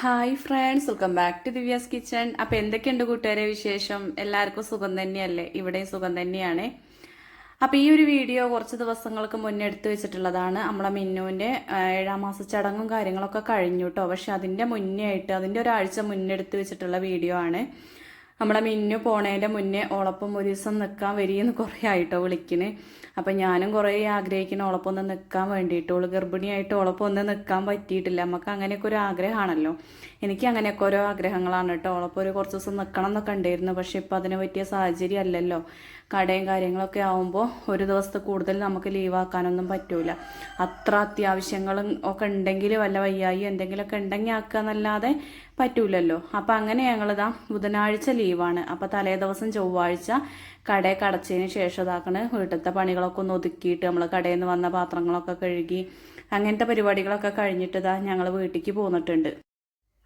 Hi friends welcome back to Divya's kitchen അപ്പോൾ എന്തൊക്കെയുണ്ട് കൂട്ടുകാരെ വിശേഷം? എല്ലാവർക്കും സുഖം തന്നെയല്ലേ? ഇവിടെയും സുഖം തന്നെയാണ്. അപ്പോൾ ഈ ഒരു വീഡിയോ കുറച്ച് ദിവസങ്ങൾക്ക് മുന്നേ എടുത്തു വെച്ചിട്ടുള്ളതാണ്. നമ്മളെ മിന്നുവിന്റെ ഏഴാം മാസ ചടങ്ങും കാര്യങ്ങളൊക്കെ കഴിഞ്ഞു കേട്ടോ പക്ഷെ അതിന്റെ മുന്നേ ആയിട്ട് അതിന്റെ ഒരാഴ്ച മുന്നേ എടുത്തു വെച്ചിട്ടുള്ള വീഡിയോ ആണ്. നമ്മളെ മിന്നു പോണേന്റെ മുന്നേ ഓളപ്പം ഒരു ദിവസം നിൽക്കാൻ വരികയെന്ന് കുറേ ആയിട്ടോ വിളിക്കണ്. അപ്പം ഞാനും കുറേ ആഗ്രഹിക്കുന്ന ഓളപ്പം ഒന്ന് നിൽക്കാൻ വേണ്ടിയിട്ട്. ഓൾ ഗർഭിണിയായിട്ട് ഓളപ്പം ഒന്ന് നിൽക്കാൻ പറ്റിയിട്ടില്ല. നമുക്ക് അങ്ങനെയൊക്കെ ഒരു ആഗ്രഹമാണല്ലോ. എനിക്ക് അങ്ങനെയൊക്കെ ഓരോ ആഗ്രഹങ്ങളാണ് കേട്ടോ. ഓളപ്പം ഒരു കുറച്ച് ദിവസം നിൽക്കണം എന്നൊക്കെ ഉണ്ടായിരുന്നു. പക്ഷെ ഇപ്പം അതിന് പറ്റിയ സാഹചര്യം അല്ലല്ലോ കടയും കാര്യങ്ങളൊക്കെ ആവുമ്പോൾ ഒരു ദിവസത്തെ കൂടുതൽ നമുക്ക് ലീവാക്കാനൊന്നും പറ്റൂല. അത്ര അത്യാവശ്യങ്ങളും ഒക്കെ ഉണ്ടെങ്കിൽ വല്ല വയ്യായി എന്തെങ്കിലുമൊക്കെ ഉണ്ടെങ്കിൽ ആക്കുക എന്നല്ലാതെ പറ്റൂലല്ലോ. അപ്പം അങ്ങനെ ഞങ്ങളിതാ ബുധനാഴ്ച ലീവാണ് അപ്പം തലേ ദിവസം ചൊവ്വാഴ്ച കടയെ കടച്ചതിന് ശേഷം ഇതാക്കണ് വീട്ടിലത്തെ പണികളൊക്കെ ഒന്ന് ഒതുക്കിയിട്ട് നമ്മൾ കടയിൽ നിന്ന് വന്ന പാത്രങ്ങളൊക്കെ കഴുകി അങ്ങനത്തെ പരിപാടികളൊക്കെ കഴിഞ്ഞിട്ട് ഇതാ ഞങ്ങൾ വീട്ടിലേക്ക് പോന്നിട്ടുണ്ട്.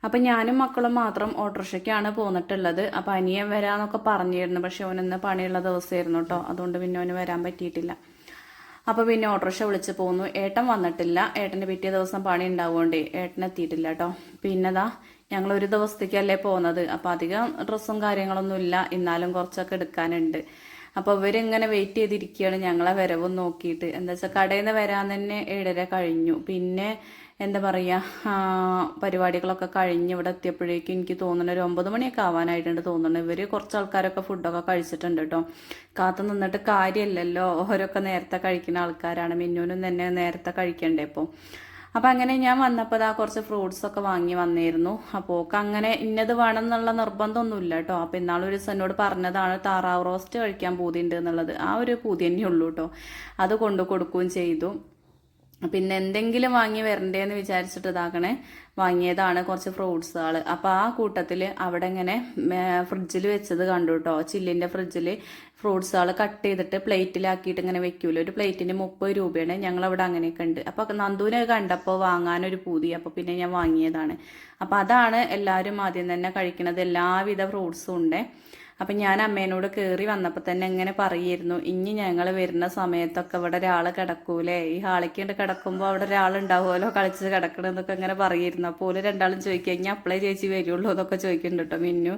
അപ്പം ഞാനും മക്കളും മാത്രം ഓട്ടോറിക്ഷയ്ക്കാണ് പോന്നിട്ടുള്ളത്. അപ്പം അനിയൻ വരാന്നൊക്കെ പറഞ്ഞിരുന്നു. പക്ഷെ അവനൊന്ന് പണിയുള്ള ദിവസമായിരുന്നു കേട്ടോ അതുകൊണ്ട് പിന്നെ അവന് വരാൻ പറ്റിയിട്ടില്ല. അപ്പോൾ പിന്നെ ഓട്ടോറിക്ഷ വിളിച്ച് പോന്നു. ഏട്ടൻ വന്നിട്ടില്ല. ഏട്ടന്റെ പിറ്റേ ദിവസം പണി ഉണ്ടാവുകൊണ്ടേ ഏട്ടൻ എത്തിയിട്ടില്ല കേട്ടോ പിന്നെതാ ഞങ്ങൾ ഒരു ദിവസത്തേക്കല്ലേ പോകുന്നത് അപ്പോൾ അധികം ഡ്രസ്സും കാര്യങ്ങളൊന്നും ഇല്ല. എന്നാലും കുറച്ചൊക്കെ എടുക്കാനുണ്ട്. അപ്പോൾ ഇവരിങ്ങനെ വെയിറ്റ് ചെയ്തിരിക്കുകയാണ് ഞങ്ങളെ വരവും നോക്കിയിട്ട്. എന്താ വെച്ചാൽ കടയിൽ നിന്ന് വരാൻ തന്നെ ഏഴര കഴിഞ്ഞു. പിന്നെ എന്താ പറയുക പരിപാടികളൊക്കെ കഴിഞ്ഞ് ഇവിടെ എത്തിയപ്പോഴേക്കും എനിക്ക് തോന്നുന്നു ഒരു ഒമ്പത് മണിയൊക്കെ ആവാനായിട്ടുണ്ട് തോന്നുന്നു. ഇവർ കുറച്ച് ആൾക്കാരൊക്കെ ഫുഡൊക്കെ കഴിച്ചിട്ടുണ്ട് കേട്ടോ. കാത്തു നിന്നിട്ട് കാര്യമില്ലല്ലോ. ഓരോക്കെ നേരത്തെ കഴിക്കുന്ന ആൾക്കാരാണ്. മിന്നൂനും തന്നെ നേരത്തെ കഴിക്കണ്ടേ ഇപ്പോൾ അപ്പം അങ്ങനെ ഞാൻ വന്നപ്പോൾ അതാ കുറച്ച് ഫ്രൂട്ട്സ് ഒക്കെ വാങ്ങി വന്നിരുന്നു. അപ്പോൾ ഒക്കെ അങ്ങനെ ഇന്നത് വേണം എന്നുള്ള നിർബന്ധമൊന്നുമില്ല കേട്ടോ. അപ്പം ഇന്നാളും ഒരു ദിവസം പറഞ്ഞതാണ് താറാവ് റോസ്റ്റ് കഴിക്കാൻ പൂതിയുണ്ട് എന്നുള്ളത്. ആ ഒരു പൂതി തന്നെ ഉള്ളൂ കേട്ടോ. അത് കൊണ്ടു കൊടുക്കുകയും ചെയ്തു. പിന്നെ എന്തെങ്കിലും വാങ്ങി വരണ്ടേന്ന് വിചാരിച്ചിട്ട് ഇതാക്കണേ. വാങ്ങിയതാണ് കുറച്ച് ഫ്രൂട്ട്സുകൾ അപ്പോൾ ആ കൂട്ടത്തിൽ അവിടെ ഇങ്ങനെ ഫ്രിഡ്ജിൽ വെച്ചത് കണ്ടു കേട്ടോ ചില്ലിന്റെ ഫ്രിഡ്ജിൽ ഫ്രൂട്ട്സുകൾ കട്ട് ചെയ്തിട്ട് പ്ലേറ്റിലാക്കിയിട്ട് ഇങ്ങനെ വെക്കൂല. ഒരു പ്ലേറ്റിന് മുപ്പത് രൂപയാണ്. ഞങ്ങൾ അവിടെ അങ്ങനെയൊക്കെ ഉണ്ട് അപ്പോൾ നന്ദുവിനെ കണ്ടപ്പോൾ വാങ്ങാനൊരു പൂതി. അപ്പോൾ പിന്നെ ഞാൻ വാങ്ങിയതാണ്. അപ്പോൾ അതാണ് എല്ലാവരും ആദ്യം തന്നെ കഴിക്കുന്നത് എല്ലാവിധ ഫ്രൂട്ട്സും ഉണ്ട്. അപ്പം ഞാൻ അമ്മേനോട് കയറി വന്നപ്പോൾ തന്നെ ഇങ്ങനെ പറയായിരുന്നു ഇനി ഞങ്ങൾ വരുന്ന സമയത്തൊക്കെ ഇവിടെ ഒരാൾ കിടക്കൂലേ? ഈ ഹാളിക്കേണ്ട കിടക്കുമ്പോൾ അവിടെ ഒരാളുണ്ടാവുമല്ലോ കളിച്ച് കിടക്കണമെന്നൊക്കെ ഇങ്ങനെ പറയായിരുന്നു. അപ്പോൾ രണ്ടാളും ചോദിക്കുക ഇനി അപ്ലൈ ചേച്ചി വരുള്ളൂ എന്നൊക്കെ ചോദിക്കുന്നുണ്ട് കേട്ടോ മിന്നു.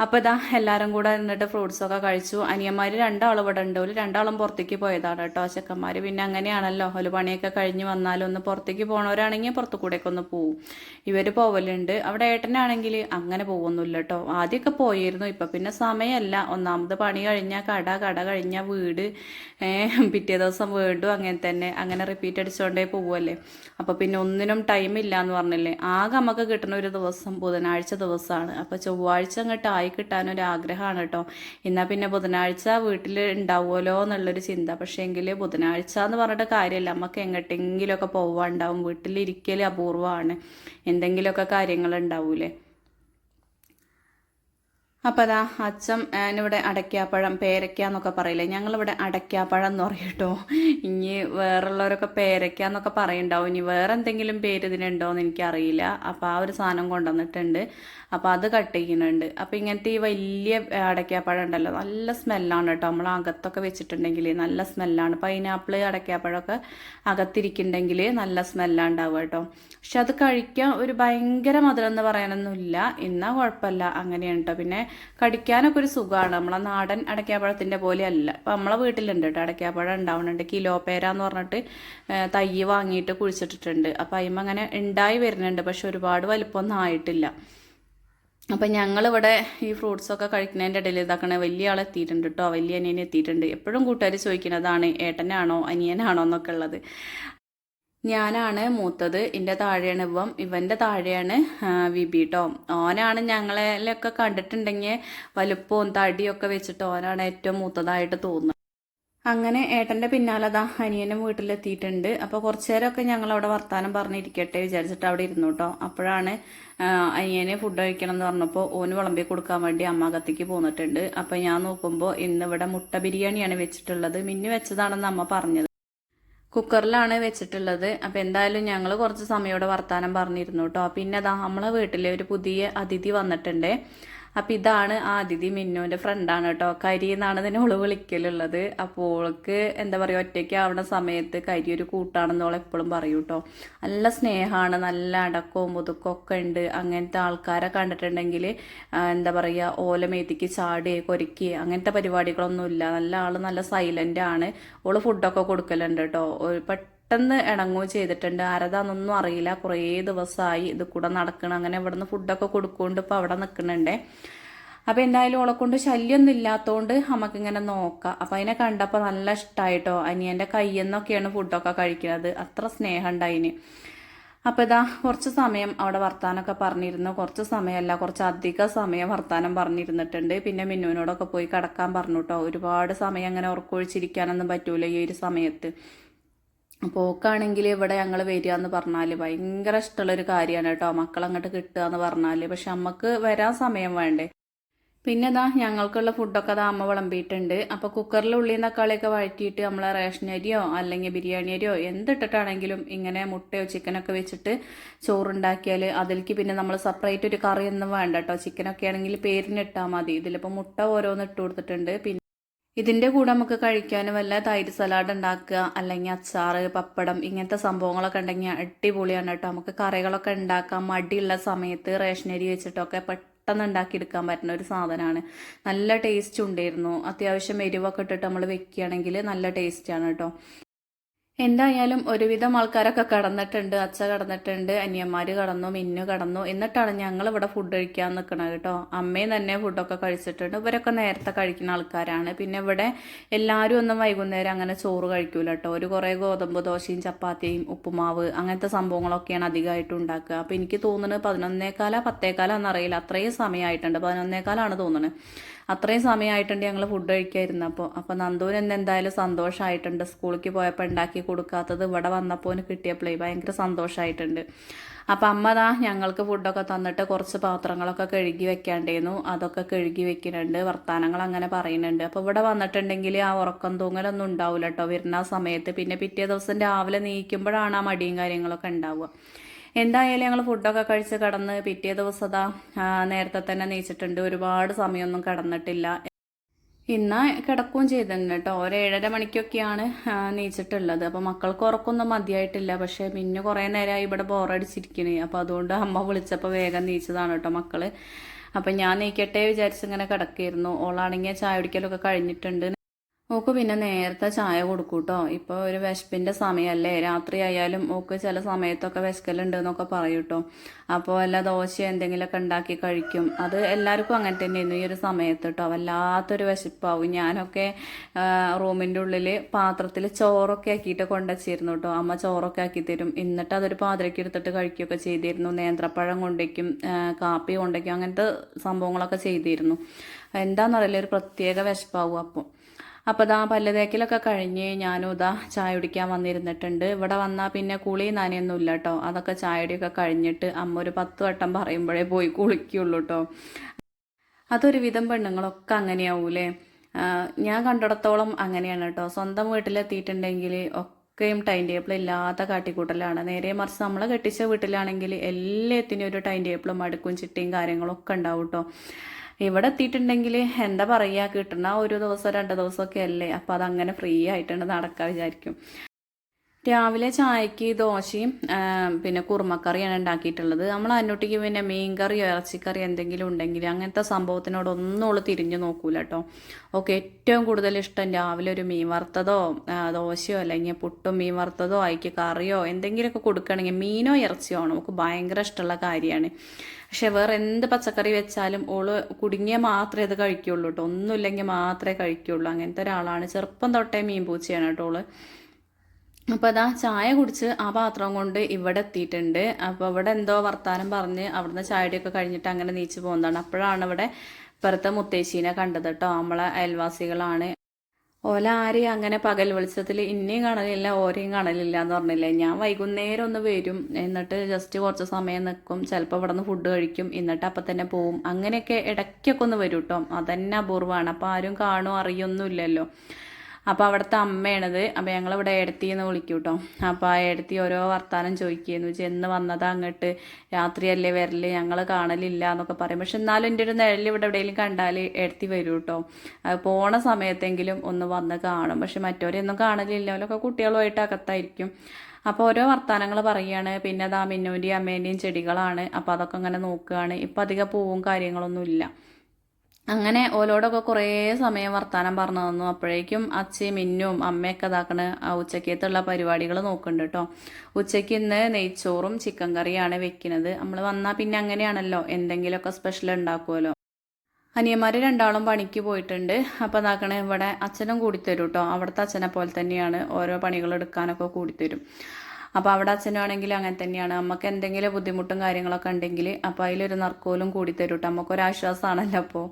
അപ്പോൾ ഇതാ എല്ലാവരും കൂടെ നിന്നിട്ട് ഫ്രൂട്ട്സൊക്കെ കഴിച്ചു. അനിയന്മാർ രണ്ടാളും ഇവിടെ ഉണ്ട്. ഒരു രണ്ടാളും പുറത്തേക്ക് പോയതാണ് കേട്ടോ ചെക്കന്മാർ പിന്നെ അങ്ങനെയാണല്ലോ ഒരു പണിയൊക്കെ കഴിഞ്ഞ് വന്നാലും ഒന്ന് പുറത്തേക്ക് പോണവരാണെങ്കിൽ പുറത്തു കൂടെയൊക്കെ ഒന്ന് പോവും. ഇവർ പോവലുണ്ട്. അവിടെ ഏട്ടനാണെങ്കിൽ അങ്ങനെ പോകുന്നില്ല കേട്ടോ. ആദ്യമൊക്കെ പോയിരുന്നു. ഇപ്പം പിന്നെ സമയമല്ല. ഒന്നാമത് പണി കഴിഞ്ഞാൽ കട കട കഴിഞ്ഞാൽ വീട്. പിറ്റേ ദിവസം വീണ്ടും അങ്ങനെ തന്നെ. അങ്ങനെ റിപ്പീറ്റ് അടിച്ചുകൊണ്ടേ പോവുമല്ലേ അപ്പോൾ പിന്നെ ഒന്നിനും ടൈം ഇല്ല എന്ന് പറഞ്ഞില്ലേ. ആകെ നമുക്ക് കിട്ടുന്ന ഒരു ദിവസം ബുധനാഴ്ച ദിവസമാണ്. അപ്പോൾ ചൊവ്വാഴ്ച അങ്ങോട്ട് ആയി കിട്ടാനൊരു ആഗ്രഹമാണ് കേട്ടോ എന്നാൽ പിന്നെ ബുധനാഴ്ച വീട്ടിൽ ഉണ്ടാവുമല്ലോ എന്നുള്ളൊരു ചിന്ത. പക്ഷേ എങ്കിൽ ബുധനാഴ്ച എന്ന് പറഞ്ഞിട്ട് കാര്യമല്ല. നമുക്ക് എങ്ങോട്ടെങ്കിലുമൊക്കെ പോവാണ്ടാവും. വീട്ടിലിരിക്കൽ അപൂർവമാണ്. എന്തെങ്കിലുമൊക്കെ കാര്യങ്ങൾ ഉണ്ടാവൂലേ? അപ്പോൾ അതാ അച്ഛൻ ഇവിടെ അടയ്ക്കാപ്പഴം പേരയ്ക്ക എന്നൊക്കെ പറയില്ലേ? ഞങ്ങളിവിടെ അടയ്ക്കാപ്പഴം എന്ന് പറയും കേട്ടോ ഇനി വേറുള്ളവരൊക്കെ പേരയ്ക്ക എന്നൊക്കെ പറയുണ്ടാവും. ഇനി വേറെ എന്തെങ്കിലും പേര് ഇതിനുണ്ടോ എന്ന് എനിക്കറിയില്ല. അപ്പോൾ ആ ഒരു സാധനം കൊണ്ടുവന്നിട്ടുണ്ട്. അപ്പോൾ അത് കട്ട് ചെയ്യുന്നുണ്ട്. അപ്പോൾ ഇങ്ങനത്തെ ഈ വലിയ അടയ്ക്കാപ്പഴം ഉണ്ടല്ലോ നല്ല സ്മെല്ലാണ് കേട്ടോ നമ്മൾ അകത്തൊക്കെ വെച്ചിട്ടുണ്ടെങ്കിൽ നല്ല സ്മെല്ലാണ്. പൈനാപ്പിൾ അടയ്ക്കാപ്പഴമൊക്കെ അകത്തിരിക്കുന്നുണ്ടെങ്കിൽ നല്ല സ്മെല്ലാണ് കേട്ടോ പക്ഷെ അത് കഴിക്കാൻ ഒരു ഭയങ്കര മധുരം എന്ന് പറയാനൊന്നുമില്ല. എന്നാൽ കുഴപ്പമില്ല. അങ്ങനെയാണ് കേട്ടോ പിന്നെ കടിക്കാനൊക്കെ ഒരു സുഖമാണ് നമ്മളെ നാടൻ അടയ്ക്കാപ്പഴത്തിന്റെ പോലെ അല്ല ഇപ്പം നമ്മളെ വീട്ടിലുണ്ട് കേട്ടോ അടയ്ക്കാപ്പഴം ഉണ്ടാവുന്നുണ്ട് കിലോ പേര എന്ന് പറഞ്ഞിട്ട് തൈ വാങ്ങിയിട്ട് കുഴിച്ചിട്ടിട്ടുണ്ട്. അപ്പം അതിമ അങ്ങനെ ഉണ്ടായി വരുന്നുണ്ട്. പക്ഷെ ഒരുപാട് വലിപ്പമൊന്നും ആയിട്ടില്ല. അപ്പം ഞങ്ങളിവിടെ ഈ ഫ്രൂട്ട്സൊക്കെ കഴിക്കുന്നതിന്റെ ഇടയിൽ ഇതാക്കണേ വലിയ ആൾ എത്തിയിട്ടുണ്ട് കേട്ടോ വലിയ അനിയൻ എത്തിയിട്ടുണ്ട്. എപ്പോഴും കൂട്ടുകാർ ചോദിക്കുന്നതാണ് ഏട്ടനാണോ അനിയനാണോ എന്നൊക്കെ ഉള്ളത്. ഞാനാണ് മൂത്തത് എന്റെ താഴെയാണ് ഇവം ഇവന്റെ താഴെയാണ് വിബി കേട്ടോ ഓനാണ് ഞങ്ങളെയൊക്കെ കണ്ടിട്ടുണ്ടെങ്കിൽ വലുപ്പവും തടിയൊക്കെ വെച്ചിട്ട് ഓനാണ് ഏറ്റവും മൂത്തതായിട്ട് തോന്നുന്നത്. അങ്ങനെ ഏട്ടന്റെ പിന്നാലെ അതാ അനിയനും വീട്ടിലെത്തിയിട്ടുണ്ട്. അപ്പോൾ കുറച്ചു നേരമൊക്കെ ഞങ്ങൾ അവിടെ വർത്താനം പറഞ്ഞിരിക്കട്ടെ വിചാരിച്ചിട്ട് അവിടെ ഇരുന്നു കേട്ടോ അപ്പോഴാണ് അനിയനെ ഫുഡ് കഴിക്കണം എന്ന് പറഞ്ഞപ്പോൾ ഓന് വിളമ്പി കൊടുക്കാൻ വേണ്ടി അമ്മ കത്തിക്ക് പോന്നിട്ടുണ്ട്. അപ്പോൾ ഞാൻ നോക്കുമ്പോൾ ഇന്നിവിടെ മുട്ട ബിരിയാണിയാണ് വെച്ചിട്ടുള്ളത്. മിന്നു വെച്ചതാണെന്ന് അമ്മ പറഞ്ഞത്. കുക്കറിലാണ് വെച്ചിട്ടുള്ളത്. അപ്പോൾ എന്തായാലും ഞങ്ങൾ കുറച്ച് സമയോടെ വർത്താനം പറഞ്ഞിരുന്നു കേട്ടോ പിന്നെ അതാ നമ്മളെ വീട്ടിലെ ഒരു പുതിയ അതിഥി വന്നിട്ടുണ്ട്. അപ്പം ഇതാണ് ആദിതി മിന്നുവിന്റെ ഫ്രണ്ടാണ് കേട്ടോ. കരി എന്നാണ് ഇതിനെ ഓൾ വിളിക്കലുള്ളത്. അപ്പോൾ ഓൾക്ക് എന്താ പറയുക ഒറ്റയ്ക്ക് ആവുന്ന സമയത്ത് കരി ഒരു കൂട്ടാണെന്ന് ഓൾ എപ്പോഴും പറയൂ കേട്ടോ. നല്ല സ്നേഹമാണ് നല്ല അടക്കവും മുതുക്കവും ഒക്കെ ഉണ്ട്. അങ്ങനത്തെ ആൾക്കാരെ കണ്ടിട്ടുണ്ടെങ്കിൽ എന്താ പറയുക ഓല മേത്തിക്ക് ചാടി കൊരുക്കി അങ്ങനത്തെ പരിപാടികളൊന്നുമില്ല. നല്ല ആൾ നല്ല സൈലന്റ് ആണ്. ഓൾ ഫുഡൊക്കെ കൊടുക്കലുണ്ട് കേട്ടോ. ഒരു പെട്ടെന്ന് ഇണങ്ങുകയും ചെയ്തിട്ടുണ്ട്. ആരതാന്നൊന്നും അറിയില്ല. കുറേ ദിവസമായി ഇത് കൂടെ നടക്കണം. അങ്ങനെ ഇവിടുന്ന് ഫുഡൊക്കെ കൊടുക്കുകൊണ്ട് ഇപ്പോൾ അവിടെ നിൽക്കുന്നുണ്ടേ. അപ്പോൾ എന്തായാലും ഓളെ കൊണ്ട് ശല്യമൊന്നും ഇല്ലാത്തതുകൊണ്ട് നമുക്കിങ്ങനെ നോക്കാം. അപ്പോൾ അതിനെ കണ്ടപ്പോൾ നല്ല ഇഷ്ടമായിട്ടോ അനിയന്റെ കയ്യിൽ നിന്നൊക്കെയാണ് ഫുഡൊക്കെ കഴിക്കുന്നത് അത്ര സ്നേഹം ഉണ്ടായിന് അപ്പോൾ ഇതാ കുറച്ച് സമയം അവിടെ വർത്താനമൊക്കെ പറഞ്ഞിരുന്നു. കുറച്ച് സമയമല്ല കുറച്ച് അധിക സമയം വർത്താനം പറഞ്ഞിരുന്നിട്ടുണ്ട്. പിന്നെ മിന്നുവിനോടൊക്കെ പോയി കിടക്കാൻ പറഞ്ഞു കേട്ടോ ഒരുപാട് സമയം അങ്ങനെ ഉറക്കൊഴിച്ചിരിക്കാനൊന്നും പറ്റൂല ഈ ഒരു സമയത്ത്. പോക്കാണെങ്കിൽ ഇവിടെ ഞങ്ങൾ വരിക എന്ന് പറഞ്ഞാൽ ഭയങ്കര ഇഷ്ടമുള്ളൊരു കാര്യമാണ് കേട്ടോ. മക്കളങ്ങോട്ട് കിട്ടുക എന്ന് പറഞ്ഞാൽ പക്ഷെ നമുക്ക് വരാൻ സമയം വേണ്ടേ. പിന്നെ ഇതാ ഞങ്ങൾക്കുള്ള ഫുഡൊക്കെ അതാ അമ്മ വിളമ്പിയിട്ടുണ്ട്. അപ്പോൾ കുക്കറിൽ ഉള്ളി തക്കാളിയൊക്കെ വഴറ്റിയിട്ട് നമ്മൾ റേഷൻ അരിയോ അല്ലെങ്കിൽ ബിരിയാണി അരിയോ എന്തിട്ടിട്ടാണെങ്കിലും ഇങ്ങനെ മുട്ടയോ ചിക്കനൊക്കെ വെച്ചിട്ട് ചോറുണ്ടാക്കിയാൽ അതിലേക്ക് പിന്നെ നമ്മൾ സെപ്പറേറ്റ് ഒരു കറിയൊന്നും വേണ്ട കേട്ടോ. ചിക്കനൊക്കെ ആണെങ്കിൽ പേരിനിട്ടാൽ മതി. ഇതിലിപ്പോൾ മുട്ട ഓരോന്ന് ഇട്ട് കൊടുത്തിട്ടുണ്ട്. പിന്നെ ഇതിന്റെ കൂടെ നമുക്ക് കഴിക്കാൻ വല്ല തൈര് സലാഡ് ഉണ്ടാക്കുക അല്ലെങ്കിൽ അച്ചാറ് പപ്പടം ഇങ്ങനത്തെ സംഭവങ്ങളൊക്കെ ഉണ്ടെങ്കിൽ അടിപൊളിയാണ് കേട്ടോ. നമുക്ക് കറികളൊക്കെ ഉണ്ടാക്കാം മടിയുള്ള സമയത്ത് റേഷനരി വെച്ചിട്ടൊക്കെ പെട്ടെന്ന് ഉണ്ടാക്കിയെടുക്കാൻ പറ്റുന്ന ഒരു സാധനമാണ്. നല്ല ടേസ്റ്റ് ഉണ്ടായിരുന്നു. അത്യാവശ്യം എരിവൊക്കെ ഇട്ടിട്ട് നമ്മൾ വെക്കുകയാണെങ്കിൽ നല്ല ടേസ്റ്റാണ് കേട്ടോ. എന്തായാലും ഒരുവിധം ആൾക്കാരൊക്കെ കടന്നിട്ടുണ്ട് അച്ഛ കടന്നിട്ടുണ്ട് അനിയന്മാര് കടന്നു മിന്നു കടന്നു. എന്നിട്ടാണ് ഞങ്ങൾ ഇവിടെ ഫുഡ് കഴിക്കാൻ നിൽക്കണത് കേട്ടോ. അമ്മയും തന്നെ ഫുഡൊക്കെ കഴിച്ചിട്ടുണ്ട്. ഇവരൊക്കെ നേരത്തെ കഴിക്കുന്ന ആൾക്കാരാണ്. പിന്നെ ഇവിടെ എല്ലാവരും ഒന്നും വൈകുന്നേരം അങ്ങനെ ചോറ് കഴിക്കൂല കേട്ടോ. ഒരു കുറേ ഗോതമ്പ് ദോശയും ചപ്പാത്തിയും ഉപ്പുമാവ് അങ്ങനത്തെ സംഭവങ്ങളൊക്കെയാണ് അധികമായിട്ട് ഉണ്ടാക്കുക. അപ്പോൾ എനിക്ക് തോന്നുന്നത് പതിനൊന്നേക്കാല പത്തേക്കാലാന്നറിയില്ല അത്രയും സമയമായിട്ടുണ്ട്. പതിനൊന്നേക്കാലാണ് തോന്നുന്നത്. അത്രയും സമയമായിട്ടുണ്ട് ഞങ്ങൾ ഫുഡ് കഴിക്കായിരുന്നു. അപ്പോൾ അപ്പോൾ നന്ദുവിന് എന്ന് എന്തായാലും സന്തോഷമായിട്ടുണ്ട്. സ്കൂളിലേക്ക് പോയപ്പോൾ ഉണ്ടാക്കി കൊടുക്കാത്തത് ഇവിടെ വന്നപ്പോൾ കിട്ടിയപ്പോഴേ ഭയങ്കര സന്തോഷമായിട്ടുണ്ട്. അപ്പം അമ്മ ദാ ഞങ്ങൾക്ക് ഫുഡൊക്കെ തന്നിട്ട് കുറച്ച് പാത്രങ്ങളൊക്കെ കഴുകി വെക്കാണ്ടേന്നു അതൊക്കെ കഴുകി വെക്കുന്നുണ്ട്. വർത്തമാനങ്ങൾ അങ്ങനെ പറയുന്നുണ്ട്. അപ്പോൾ ഇവിടെ വന്നിട്ടുണ്ടെങ്കിൽ ആ ഉറക്കം തൂങ്ങലൊന്നും ഉണ്ടാവില്ല കേട്ടോ വരുന്ന സമയത്ത് പിന്നെ പിറ്റേ ദിവസം രാവിലെ നീക്കുമ്പോഴാണ് ആ മടിയും കാര്യങ്ങളൊക്കെ ഉണ്ടാവുക. എന്തായാലും ഞങ്ങൾ ഫുഡൊക്കെ കഴിച്ച് കടന്ന് പിറ്റേ ദിവസം അതാ നേരത്തെ തന്നെ നീച്ചിട്ടുണ്ട്. ഒരുപാട് സമയമൊന്നും കടന്നിട്ടില്ല. ഇന്ന് കിടക്കുകയും ചെയ്തിട്ടുണ്ട് കേട്ടോ. ഒരു ഏഴര മണിക്കൊക്കെയാണ് നീച്ചിട്ടുള്ളത്. അപ്പോൾ മക്കൾക്ക് ഉറക്കൊന്നും മതിയായിട്ടില്ല. പക്ഷേ പിന്നെ കുറേ നേരമായി ഇവിടെ ബോറടിച്ചിരിക്കണേ. അപ്പോൾ അതുകൊണ്ട് അമ്മ വിളിച്ചപ്പോൾ വേഗം നീച്ചതാണ് കേട്ടോ മക്കൾ. അപ്പം ഞാൻ നീക്കട്ടെ വിചാരിച്ചിങ്ങനെ കിടക്കായിരുന്നു ഓളാണെങ്കിൽ ചായ കുടിക്കലൊക്കെ കഴിഞ്ഞിട്ടുണ്ട്. ഓക്ക് പിന്നെ നേരത്തെ ചായ കൊടുക്കൂട്ടോ. കേട്ടോ ഇപ്പോൾ ഒരു വിശപ്പിന്റെ സമയമല്ലേ രാത്രി ആയാലും ഓക്ക് ചില സമയത്തൊക്കെ വിശക്കലുണ്ട് എന്നൊക്കെ പറയും കേട്ടോ അപ്പോൾ വല്ല ദോശ എന്തെങ്കിലുമൊക്കെ ഉണ്ടാക്കി കഴിക്കും. അത് എല്ലാവർക്കും അങ്ങനെ തന്നെയായിരുന്നു ഈ ഒരു സമയത്ത് കേട്ടോ വല്ലാത്തൊരു വിശപ്പാവും. ഞാനൊക്കെ റൂമിന്റെ ഉള്ളിൽ പാത്രത്തിൽ ചോറൊക്കെ ആക്കിയിട്ട് കൊണ്ടുവച്ചിരുന്നു കേട്ടോ അമ്മ ചോറൊക്കെ ആക്കി തരും. എന്നിട്ട് അതൊരു പാതിരയ്ക്ക് എടുത്തിട്ട് കഴിക്കുകയൊക്കെ ചെയ്തിരുന്നു. നേന്ത്രപ്പഴം കൊണ്ടേക്കും കാപ്പി കൊണ്ടേക്കും അങ്ങനത്തെ സംഭവങ്ങളൊക്കെ ചെയ്തിരുന്നു. എന്താണെന്നറിയില്ല ഒരു പ്രത്യേക വിശപ്പാവും അപ്പോൾ അപ്പോൾ ഇതാ പല്ല് തേക്കലൊക്കെ കഴിഞ്ഞ് ഞാനും ഇതാ ചായ കുടിക്കാൻ വന്നിരുന്നിട്ടുണ്ട്. ഇവിടെ വന്നാൽ പിന്നെ കുളി നനയൊന്നും ഇല്ല കേട്ടോ അതൊക്കെ ചായടിയൊക്കെ കഴിഞ്ഞിട്ട് അമ്മ ഒരു പത്ത് വട്ടം പറയുമ്പോഴേ പോയി കുളിക്കുള്ളൂ കേട്ടോ അതൊരു വിധം പെണ്ണുങ്ങളൊക്കെ അങ്ങനെയാവൂലേ? ഞാൻ കണ്ടിടത്തോളം അങ്ങനെയാണ് കേട്ടോ സ്വന്തം വീട്ടിലെത്തിയിട്ടുണ്ടെങ്കിൽ ഒക്കെയും ടൈം ടേബിൾ ഇല്ലാത്ത കാട്ടിക്കൂട്ടലാണ്. നേരെ മറിച്ച് നമ്മൾ കെട്ടിച്ച വീട്ടിലാണെങ്കിൽ എല്ലാത്തിനും ഒരു ടൈം ടേബിളും അടുക്കും ചിട്ടയും കാര്യങ്ങളൊക്കെ ഉണ്ടാവും കേട്ടോ ഇവിടെ എത്തിയിട്ടുണ്ടെങ്കിൽ എന്താ പറയുക കിട്ടുന്ന ഒരു ദിവസം രണ്ട് ദിവസമൊക്കെ അല്ലേ? അപ്പോൾ അതങ്ങനെ ഫ്രീ ആയിട്ടാണ് നടക്കാൻ വിചാരിക്കും. രാവിലെ ചായക്ക് ദോശയും പിന്നെ കുറുമക്കറിയാണ് ഉണ്ടാക്കിയിട്ടുള്ളത്. നമ്മൾ അന്നൊട്ടിക്ക് പിന്നെ മീൻകറിയോ ഇറച്ചിക്കറി എന്തെങ്കിലും ഉണ്ടെങ്കിൽ അങ്ങനത്തെ സംഭവത്തിനോടൊന്നും ഉള്ളു തിരിഞ്ഞു നോക്കൂല കേട്ടോ ഓക്കെ ഏറ്റവും കൂടുതൽ ഇഷ്ടം രാവിലെ ഒരു മീൻ വറുത്തതോ ദോശയോ അല്ലെങ്കിൽ പുട്ടും മീൻ വറുത്തതോ അയക്ക് കറിയോ എന്തെങ്കിലുമൊക്കെ കൊടുക്കുകയാണെങ്കിൽ മീനോ ഇറച്ചിയോ ആണ് നമുക്ക് ഭയങ്കര ഇഷ്ടമുള്ള കാര്യമാണ്. പക്ഷെ വേറെ എന്ത് പച്ചക്കറി വെച്ചാലും ഓൾ കുടുങ്ങിയ മാത്രമേ അത് കഴിക്കുള്ളൂ കേട്ടോ ഒന്നുമില്ലെങ്കിൽ മാത്രമേ കഴിക്കുള്ളൂ. അങ്ങനത്തെ ഒരാളാണ്. ചെറുപ്പം തൊട്ടേ മീൻ പൂച്ചയാണ് കേട്ടോ ഓൾ. അപ്പോൾ അതാ ചായ കുടിച്ച് ആ പാത്രം കൊണ്ട് ഇവിടെ എത്തിയിട്ടുണ്ട്. അപ്പോൾ ഇവിടെ എന്തോ വർത്താനം പറഞ്ഞ് അവിടുന്ന് ചായയുടെയൊക്കെ കഴിഞ്ഞിട്ട് അങ്ങനെ നീച്ച് പോകുന്നതാണ്. അപ്പോഴാണ് ഇവിടെ ഇപ്പുറത്തെ മുത്തേശീനെ കണ്ടത് കേട്ടോ. നമ്മളെ അയൽവാസികളാണ്. ഓല ആരെയും അങ്ങനെ പകൽ വെളിച്ചത്തിൽ ഇന്നേയും കാണലില്ല ഓരെയും കാണലില്ല എന്ന് പറഞ്ഞില്ലേ? ഞാൻ വൈകുന്നേരം ഒന്ന് വരും. എന്നിട്ട് ജസ്റ്റ് കുറച്ച് സമയം നിൽക്കും ചിലപ്പോൾ ഇവിടെ നിന്ന് ഫുഡ് കഴിക്കും. എന്നിട്ട് അപ്പം തന്നെ പോവും. അങ്ങനെയൊക്കെ ഇടയ്ക്കൊക്കെ ഒന്ന് വരും കേട്ടോ. അതന്നെ അപൂർവമാണ് അപ്പോൾ ആരും കാണുമോ അറിയൊന്നുമില്ലല്ലോ അപ്പോൾ അവിടുത്തെ അമ്മയാണത്. അപ്പോൾ ഞങ്ങളിവിടെ ഏടത്തി എന്ന് വിളിക്കും കേട്ടോ അപ്പോൾ ആ ഏടത്തി ഓരോ വർത്താനം ചോദിക്കുന്നു. എന്ന് വന്നതാ അങ്ങോട്ട്? രാത്രിയല്ലേ വരൽ? ഞങ്ങൾ കാണലില്ല എന്നൊക്കെ പറയും. പക്ഷെ എന്നാലും എന്റെ ഒരു നിഴൽ ഇവിടെ എവിടെയെങ്കിലും കണ്ടാൽ ഏടത്തി വരും കേട്ടോ പോണ സമയത്തെങ്കിലും ഒന്ന് വന്ന് കാണും. പക്ഷെ മറ്റവരെയൊന്നും കാണലില്ല. അവരൊക്കെ കുട്ടികളുമായിട്ട് അകത്തായിരിക്കും. അപ്പോൾ ഓരോ വർത്തമാനങ്ങൾ പറയുകയാണ് പിന്നെ അതാ മിന്നുവിന്റെയും അമ്മേന്റെയും ചെടികളാണ്. അപ്പോൾ അതൊക്കെ അങ്ങനെ നോക്കുകയാണ് ഇപ്പം അധികം പൂവും കാര്യങ്ങളൊന്നും ഇല്ല. അങ്ങനെ ഓലോടൊക്കെ കുറേ സമയം വർത്താനം പറഞ്ഞു തന്നു. അപ്പോഴേക്കും അച്ഛയും മിന്നും അമ്മയൊക്കെ ഇതാക്കണ് ഉച്ചക്കത്തുള്ള പരിപാടികൾ നോക്കുന്നുണ്ട് കേട്ടോ ഉച്ചയ്ക്ക് ഇന്ന് നെയ്ച്ചോറും ചിക്കൻ കറിയാണ് വെക്കുന്നത്. നമ്മൾ വന്നാൽ പിന്നെ അങ്ങനെയാണല്ലോ. എന്തെങ്കിലുമൊക്കെ സ്പെഷ്യൽ ഉണ്ടാക്കുമല്ലോ. അനിയന്മാർ രണ്ടാളും പണിക്ക് പോയിട്ടുണ്ട്. അപ്പോൾ ഇതാക്കണേ ഇവിടെ അച്ഛനും കൂടിത്തരും കേട്ടോ അവിടുത്തെ അച്ഛനെ പോലെ തന്നെയാണ്. ഓരോ പണികൾ എടുക്കാനൊക്കെ കൂടിത്തരും. അപ്പോൾ അവിടെ അച്ഛനാണെങ്കിൽ അങ്ങനെ തന്നെയാണ്. നമുക്ക് എന്തെങ്കിലും ബുദ്ധിമുട്ടും കാര്യങ്ങളൊക്കെ ഉണ്ടെങ്കിൽ അപ്പോൾ അതിലൊരു നർക്കോലും കൂടി തരും കേട്ടോ നമുക്കൊരു ആശ്വാസമാണല്ലോ അപ്പോൾ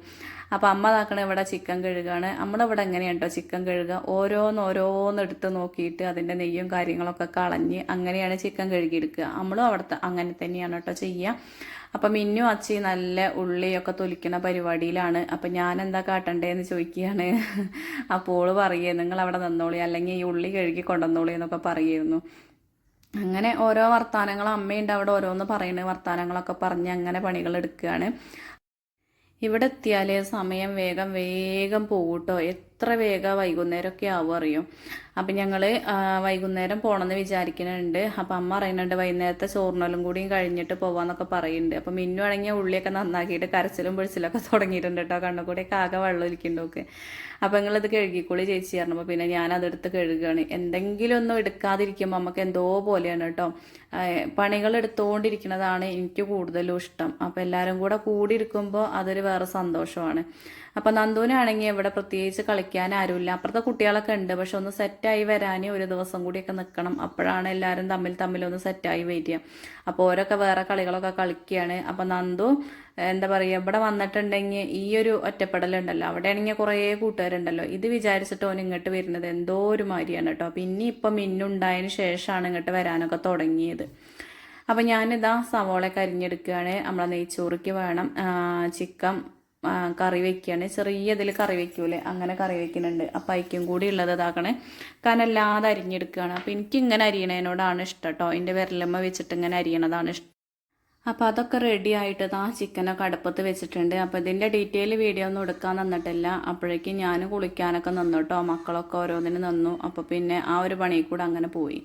അപ്പോൾ അമ്മ താക്കണ ഇവിടെ ചിക്കൻ കഴുകാണ്. നമ്മളിവിടെ എങ്ങനെയാണ് കേട്ടോ ചിക്കൻ കഴുകുക? ഓരോന്ന് ഓരോന്ന് എടുത്ത് നോക്കിയിട്ട് അതിന്റെ നെയ്യും കാര്യങ്ങളൊക്കെ കളഞ്ഞ് അങ്ങനെയാണ് ചിക്കൻ കഴുകിയെടുക്കുക. നമ്മളും അവിടുത്തെ അങ്ങനെ തന്നെയാണ് കേട്ടോ ചെയ്യുക. അപ്പം മിന്നു അച്ചി നല്ല ഉള്ളിയൊക്കെ തൊലിക്കുന്ന പരിപാടിയിലാണ്. അപ്പം ഞാൻ എന്താ കാട്ടണ്ടേന്ന് ചോദിക്കുകയാണ്. അപ്പോൾ പറയേ നിങ്ങൾ അവിടെ നിന്നോളി. അല്ലെങ്കിൽ ഈ ഉള്ളി കഴുകി കൊണ്ടുവന്നോളി എന്നൊക്കെ പറയുന്നു. അങ്ങനെ ഓരോ വർത്തമാനങ്ങൾ അമ്മയുണ്ട് അവിടെ ഓരോന്ന് പറയുന്നത് വർത്തമാനങ്ങളൊക്കെ പറഞ്ഞ് അങ്ങനെ പണികൾ എടുക്കുകയാണ്. ഇവിടെ എത്തിയാൽ സമയം വേഗം വേഗം പോകൂട്ടോ എത്ര വേഗം വൈകുന്നേരമൊക്കെ ആവും അറിയും? അപ്പം ഞങ്ങൾ വൈകുന്നേരം പോകണമെന്ന് വിചാരിക്കുന്നുണ്ട് അപ്പം അമ്മ പറയുന്നുണ്ട് വൈകുന്നേരത്തെ ചോറിനെല്ലാം കൂടിയും കഴിഞ്ഞിട്ട് പോവാന്നൊക്കെ പറയുന്നുണ്ട് അപ്പം മിന്നു അടങ്ങിയ ഉള്ളിയൊക്കെ നന്നാക്കിയിട്ട് കരച്ചിലും പൊഴിച്ചിലൊക്കെ തുടങ്ങിയിട്ടുണ്ട് കേട്ടോ കണ്ണുകൂടെയൊക്കെ ആകെ വെള്ളം ഇരിക്കുന്നുണ്ടൊക്കെ അപ്പം നിങ്ങളിത് കഴുകിക്കൂളി ചേച്ചി പറഞ്ഞപ്പോൾ പിന്നെ ഞാൻ അതെടുത്ത് കഴുകുകയാണ് എന്തെങ്കിലും ഒന്നും എടുക്കാതിരിക്കുമ്പോൾ നമുക്ക് എന്തോ പോലെയാണ് കേട്ടോ പണികൾ എടുത്തുകൊണ്ടിരിക്കുന്നതാണ് എനിക്ക് കൂടുതലും ഇഷ്ടം. അപ്പം എല്ലാവരും കൂടെ കൂടി ഇരിക്കുമ്പോൾ അതൊരു വേറെ സന്തോഷമാണ്. അപ്പം നന്ദുവിനാണെങ്കിൽ ഇവിടെ പ്രത്യേകിച്ച് കളിക്കാൻ ആരുമില്ല. അപ്പുറത്തെ കുട്ടികളൊക്കെ ഉണ്ട്. പക്ഷെ ഒന്ന് സെറ്റായി വരാൻ ഒരു ദിവസം കൂടിയൊക്കെ നിൽക്കണം അപ്പോഴാണ് എല്ലാവരും തമ്മിൽ ഒന്ന് സെറ്റായി വരിക. അപ്പോൾ ഓരോക്കെ വേറെ കളികളൊക്കെ കളിക്കുകയാണ്. അപ്പം നന്ദു എന്താ പറയുക ഇവിടെ വന്നിട്ടുണ്ടെങ്കിൽ ഈ ഒരു ഒറ്റപ്പെടലുണ്ടല്ലോ. അവിടെയാണെങ്കിൽ കുറേ കൂട്ടുകാരുണ്ടല്ലോ. ഇത് വിചാരിച്ചിട്ട് ഓൻ ഇങ്ങോട്ട് വരുന്നത് എന്തോ ഒരു മാതിരിയാണ് കേട്ടോ. പിന്നെ ഇപ്പം മിന്നുണ്ടായതിന് ശേഷമാണ് ഇങ്ങോട്ട് വരാനൊക്കെ തുടങ്ങിയത്. അപ്പം ഞാനിതാ സവോള അരിഞ്ഞെടുക്കുകയാണ് നമ്മളെ നെയ്ച്ചോറിക്ക് വേണം. ചിക്കൻ കറി വെക്കുകയാണ് ചെറിയ ഇതിൽ കറി വെക്കൂലേ? അങ്ങനെ കറി വെക്കുന്നുണ്ട്. അപ്പം അയക്കും കൂടി ഉള്ളത് ഇതാക്കണേ. കനല്ലാതെ അരിഞ്ഞെടുക്കുകയാണ് അപ്പം എനിക്ക് ഇങ്ങനെ അരിയണതിനോടാണ് ഇഷ്ടം കേട്ടോ എന്റെ വിരലമ്മ വെച്ചിട്ട് ഇങ്ങനെ അരിയണതാണ് ഇഷ്ടം. അപ്പോൾ അതൊക്കെ റെഡി ആയിട്ട് ആ ചിക്കനൊക്കെ അടുപ്പത്ത് വെച്ചിട്ടുണ്ട്. അപ്പോൾ ഇതിന്റെ ഡീറ്റെയിൽ വീഡിയോ ഒന്നും എടുക്കാൻ നിന്നിട്ടില്ല. അപ്പോഴേക്കും ഞാൻ കുളിക്കാനൊക്കെ നിന്നു കേട്ടോ മക്കളൊക്കെ ഓരോന്നിന് നിന്നു. അപ്പോൾ പിന്നെ ആ ഒരു പണിയിൽ കൂടെ അങ്ങനെ പോയി.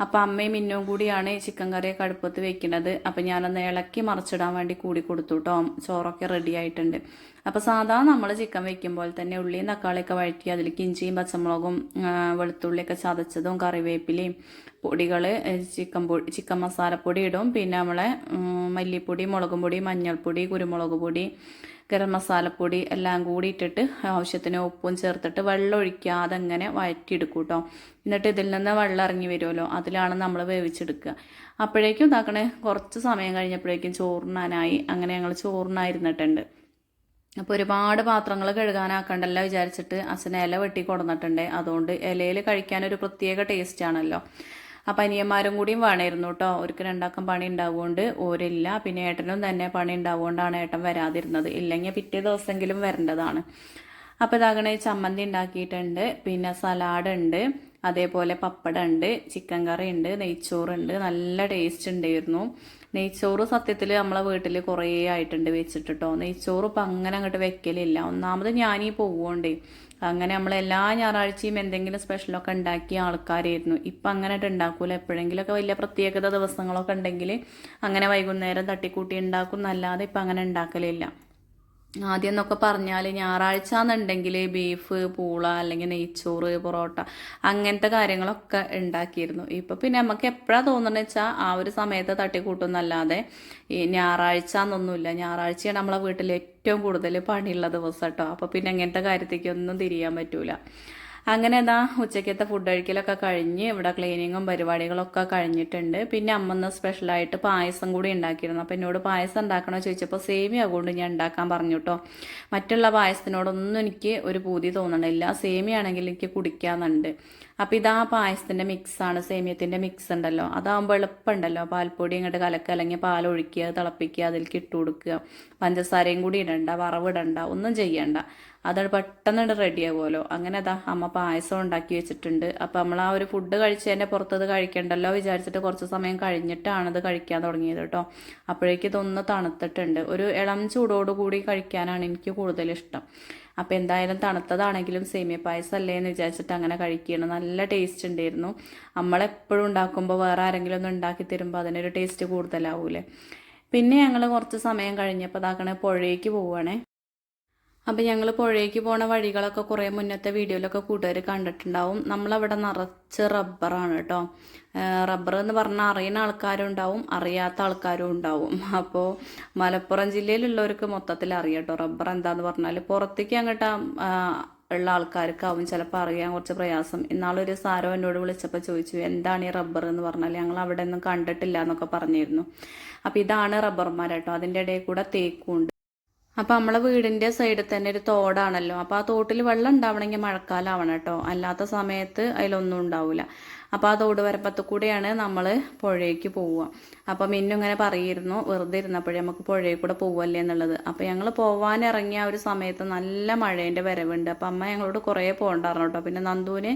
അപ്പം അമ്മയും മിന്നും കൂടിയാണ് ചിക്കൻ കറിയൊക്കെ അടുപ്പത്ത് വെക്കുന്നത്. അപ്പം ഞാനൊന്ന് ഇളക്കി മറിച്ചിടാൻ വേണ്ടി കൂടി കൊടുത്തു കേട്ടോ ചോറൊക്കെ റെഡി ആയിട്ടുണ്ട്. അപ്പോൾ സാധാരണ നമ്മൾ ചിക്കൻ വെക്കുമ്പോൾ തന്നെ ഉള്ളിയും തക്കാളിയൊക്കെ വഴറ്റി അതിലേക്ക് ഇഞ്ചിയും പച്ചമുളകും വെളുത്തുള്ളിയൊക്കെ ചതച്ചതും കറിവേപ്പിലയും പൊടികൾ ചിക്കൻ പൊടി ചിക്കൻ മസാലപ്പൊടി ഇടും. പിന്നെ നമ്മളെ മല്ലിപ്പൊടി മുളകും പൊടി മഞ്ഞൾപ്പൊടി കുരുമുളക് പൊടി ഗരം മസാലപ്പൊടി എല്ലാം കൂടി ഇട്ടിട്ട് ആവശ്യത്തിന് ഉപ്പും ചേർത്തിട്ട് വെള്ളം ഒഴിക്കാതെ അങ്ങനെ വഴറ്റിയെടുക്കും കേട്ടോ എന്നിട്ട് ഇതിൽ നിന്ന് വെള്ളം ഇറങ്ങി വരുമല്ലോ അതിലാണ് നമ്മൾ വേവിച്ചെടുക്കുക. അപ്പോഴേക്കും ഇതാക്കണേ കുറച്ച് സമയം കഴിഞ്ഞപ്പോഴേക്കും ചോറിനാനായി അങ്ങനെ ഞങ്ങൾ ചോറിനായിരുന്നിട്ടുണ്ട് അപ്പോൾ ഒരുപാട് പാത്രങ്ങൾ കഴുകാനാക്കണ്ടല്ലോ വിചാരിച്ചിട്ട് അച്ഛനെ ഇല വെട്ടി കൊടുന്നിട്ടുണ്ട്. അതുകൊണ്ട് ഇലയിൽ കഴിക്കാനൊരു പ്രത്യേക ടേസ്റ്റ് ആണല്ലോ. അപ്പം അനിയന്മാരും കൂടിയും വേണമായിരുന്നു കേട്ടോ. അവർക്ക് രണ്ടാക്കം പണി ഉണ്ടാവുകൊണ്ട് ഓരില്ല. പിന്നെ ഏട്ടനും തന്നെ പണി ഉണ്ടാവുകൊണ്ടാണ് ഏട്ടൻ വരാതിരുന്നത്. ഇല്ലെങ്കിൽ പിറ്റേ ദിവസമെങ്കിലും വരേണ്ടതാണ്. അപ്പോൾ ഇതാകണ ചമ്മന്തി ഉണ്ടാക്കിയിട്ടുണ്ട്. പിന്നെ സലാഡ് ഉണ്ട്. അതേപോലെ പപ്പടം ഉണ്ട് ചിക്കൻ കറി ഉണ്ട്. നെയ്ച്ചോറുണ്ട്. നല്ല ടേസ്റ്റ് ഉണ്ടായിരുന്നു. നെയ്ച്ചോറ് സത്യത്തിൽ നമ്മളെ വീട്ടിൽ കുറേ ആയിട്ടുണ്ട് വെച്ചിട്ടോ നെയ്ച്ചോറ് ഇപ്പം അങ്ങനെ അങ്ങോട്ട് വെക്കലില്ല. ഒന്നാമത് ഞാനീ പോവുകൊണ്ടേ അങ്ങനെ നമ്മൾ എല്ലാ ഞായറാഴ്ചയും എന്തെങ്കിലും സ്പെഷ്യലൊക്കെ ഉണ്ടാക്കിയ ആൾക്കാരായിരുന്നു. ഇപ്പം അങ്ങനെ ഉണ്ടാക്കൂല എപ്പോഴെങ്കിലുമൊക്കെ വലിയ പ്രത്യേകത ദിവസങ്ങളൊക്കെ ഉണ്ടെങ്കിൽ അങ്ങനെ വൈകുന്നേരം തട്ടിക്കൂട്ടി ഉണ്ടാക്കും എന്നല്ലാതെ ഇപ്പം അങ്ങനെ ഉണ്ടാക്കലില്ല ആദ്യം എന്നൊക്കെ പറഞ്ഞാൽ ഞായറാഴ്ച എന്നുണ്ടെങ്കിൽ ബീഫ് പൂള അല്ലെങ്കിൽ നെയ്ച്ചോറ് പൊറോട്ട അങ്ങനത്തെ കാര്യങ്ങളൊക്കെ ഉണ്ടാക്കിയിരുന്നു. ഇപ്പം പിന്നെ നമുക്ക് എപ്പോഴാണ് തോന്നുന്നത് വെച്ചാൽ ആ ഒരു സമയത്ത് തട്ടിക്കൂട്ടുന്നല്ലാതെ ഈ ഞായറാഴ്ച എന്നൊന്നുമില്ല ഞായറാഴ്ചയാണ് നമ്മളെ വീട്ടിൽ ഏറ്റവും കൂടുതൽ പണിയുള്ള ദിവസം കേട്ടോ അപ്പോൾ പിന്നെ അങ്ങനത്തെ കാര്യത്തേക്കൊന്നും തിരിയാൻ പറ്റൂല. അങ്ങനെ എന്താ ഉച്ചയ്ക്കത്തെ ഫുഡ് കഴിക്കലൊക്കെ കഴിഞ്ഞ് ഇവിടെ ക്ലീനിങ്ങും പരിപാടികളൊക്കെ കഴിഞ്ഞിട്ടുണ്ട്. പിന്നെ അമ്മന്ന് സ്പെഷ്യലായിട്ട് പായസം കൂടി ഉണ്ടാക്കിയിരുന്നു. അപ്പോൾ എന്നോട് പായസം ഉണ്ടാക്കണോ ചോദിച്ചപ്പോൾ സേമിയ കൊണ്ട് ഞാൻ ഉണ്ടാക്കാൻ പറഞ്ഞു കേട്ടോ മറ്റുള്ള പായസത്തിനോടൊന്നും എനിക്ക് ഒരു പൂതി തോന്നണില്ല. സേമിയ ആണെങ്കിൽ എനിക്ക് കുടിക്കാന്നുണ്ട്. അപ്പോൾ ഇതാ പായസത്തിന്റെ മിക്സാണ് സേമിയത്തിന്റെ മിക്സ് ഉണ്ടല്ലോ. അതാകുമ്പോൾ എളുപ്പമുണ്ടല്ലോ. പാൽപ്പൊടി ഇങ്ങോട്ട് കലക്കുക അല്ലെങ്കിൽ പാൽ ഒഴിക്കുക തിളപ്പിക്കുക അതിലേക്ക് ഇട്ട് കൊടുക്കുക. പഞ്ചസാരയും കൂടി ഇടണ്ട വറവിടണ്ട ഒന്നും ചെയ്യണ്ട. അത് പെട്ടെന്ന് റെഡി ആകുമല്ലോ അങ്ങനെ അതാ അമ്മ പായസം ഉണ്ടാക്കി വെച്ചിട്ടുണ്ട്. അപ്പം നമ്മൾ ആ ഒരു ഫുഡ് കഴിച്ചതിന്റെ പുറത്തത് കഴിക്കണ്ടല്ലോ വിചാരിച്ചിട്ട് കുറച്ച് സമയം കഴിഞ്ഞിട്ടാണ് അത് കഴിക്കാൻ തുടങ്ങിയത് കേട്ടോ. അപ്പോഴേക്കും ഇതൊന്ന് തണുത്തിട്ടുണ്ട്. ഒരു ഇളം ചൂടോടുകൂടി കഴിക്കാനാണ് എനിക്ക് കൂടുതൽ ഇഷ്ടം. അപ്പോൾ എന്തായാലും തണുത്തതാണെങ്കിലും സേമിയ പായസം അല്ലേ എന്ന് വിചാരിച്ചിട്ട് അങ്ങനെ കഴിക്കുകയാണ്. നല്ല ടേസ്റ്റ് ഉണ്ടായിരുന്നു. നമ്മളെപ്പോഴും ഉണ്ടാക്കുമ്പോൾ വേറെ ആരെങ്കിലും ഒന്ന് ഉണ്ടാക്കി തരുമ്പോൾ അതിനൊരു ടേസ്റ്റ് കൂടുതലാവൂലേ. പിന്നെ ഞങ്ങൾ കുറച്ച് സമയം കഴിഞ്ഞപ്പോൾ അതാക്കണേ പുഴയ്ക്ക് പോവുകയാണേ അപ്പം ഞങ്ങൾ പുഴയ്ക്ക് പോണ വഴികളൊക്കെ കുറേ മുന്നത്തെ വീഡിയോയിലൊക്കെ കൂട്ടുകാർ കണ്ടിട്ടുണ്ടാവും. നമ്മളവിടെ നിറച്ച് റബ്ബറാണ് കേട്ടോ റബ്ബർ എന്ന് പറഞ്ഞാൽ അറിയുന്ന ആൾക്കാരും ഉണ്ടാവും അറിയാത്ത ആൾക്കാരും ഉണ്ടാവും. അപ്പോൾ മലപ്പുറം ജില്ലയിലുള്ളവർക്ക് മൊത്തത്തിൽ അറിയാം കേട്ടോ റബ്ബർ എന്താന്ന് പറഞ്ഞാൽ പുറത്തേക്ക് അങ്ങോട്ട് ഉള്ള ആൾക്കാർക്കാവും ചിലപ്പോൾ അറിയാൻ കുറച്ച് പ്രയാസം. ഇന്നാളൊരു സാരോ എന്നോട് വിളിച്ചപ്പോൾ ചോദിച്ചു എന്താണ് ഈ റബ്ബർ എന്ന് പറഞ്ഞാൽ ഞങ്ങൾ അവിടെ ഒന്നും കണ്ടിട്ടില്ല എന്നൊക്കെ പറഞ്ഞിരുന്നു. അപ്പോൾ ഇതാണ് റബ്ബർമാർ കേട്ടോ അതിന്റെ ഇടയിൽ കൂടെ തേക്കുണ്ട്. അപ്പോൾ നമ്മളെ വീടിന്റെ സൈഡിൽ തന്നെ ഒരു തോടാണല്ലോ. അപ്പോൾ ആ തോട്ടിൽ വെള്ളം ഉണ്ടാവണമെങ്കിൽ മഴക്കാലമാവണം കേട്ടോ. അല്ലാത്ത സമയത്ത് അതിലൊന്നും ഉണ്ടാവില്ല അപ്പോൾ ആ തോട് വരപ്പത്ത് കൂടെയാണ് നമ്മൾ പുഴയ്ക്ക് പോവുക. അപ്പോൾ മിന്നു ഇങ്ങനെ വെറുതെ ഇരുന്നപ്പോഴേ നമുക്ക് പുഴയിൽ കൂടെ പോവല്ലേ എന്നുള്ളത്. അപ്പോൾ ഞങ്ങൾ പോവാൻ ഇറങ്ങിയ ഒരു സമയത്ത് നല്ല മഴേന്റെ വരവുണ്ട്. അപ്പോൾ അമ്മ ഞങ്ങളോട് കുറേ പോകണ്ടായിരുന്നു കേട്ടോ. പിന്നെ നന്ദുവിന്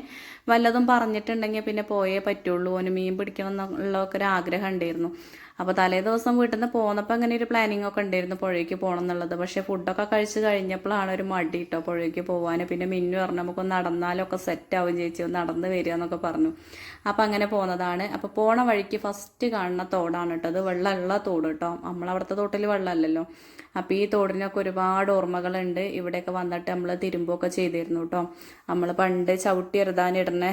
വല്ലതും പറഞ്ഞിട്ടുണ്ടെങ്കിൽ പിന്നെ പോയേ പറ്റുള്ളൂ. ഓന് മീൻ പിടിക്കണം എന്നുള്ളതൊക്കെ ഒരു ആഗ്രഹം ഉണ്ടായിരുന്നു. അപ്പോൾ തലേ ദിവസം വീട്ടിൽ നിന്ന് പോന്നപ്പോൾ അങ്ങനെ ഒരു പ്ലാനിങ് ഒക്കെ ഉണ്ടായിരുന്നു പുഴയ്ക്ക് പോകണം എന്നുള്ളത്. പക്ഷേ ഫുഡൊക്കെ കഴിച്ചു കഴിഞ്ഞപ്പോഴാണ് ഒരു മടി കേട്ടോ പുഴയ്ക്ക് പോകാൻ പിന്നെ മിന്നു പറഞ്ഞു നമുക്ക് നടന്നാലൊക്കെ സെറ്റ് ആവും ചേച്ചി ഒന്ന് നടന്ന് വരിക എന്നൊക്കെ പറഞ്ഞു. അപ്പോൾ അങ്ങനെ പോകുന്നതാണ് അപ്പോൾ പോണ വഴിക്ക് ഫസ്റ്റ് കാണുന്ന തോടാണ് കേട്ടോ അത്. വെള്ളമുള്ള തോട് കേട്ടോ നമ്മളവിടുത്തെ തോട്ടിൽ വെള്ളമല്ലല്ലോ. അപ്പോൾ ഈ തോടിനൊക്കെ ഒരുപാട് ഓർമ്മകളുണ്ട്. ഇവിടെയൊക്കെ വന്നിട്ട് നമ്മൾ തിരുമ്പൊക്കെ ചെയ്തിരുന്നു കേട്ടോ നമ്മൾ പണ്ട് ചവിട്ടി എറുതാനിടുന്ന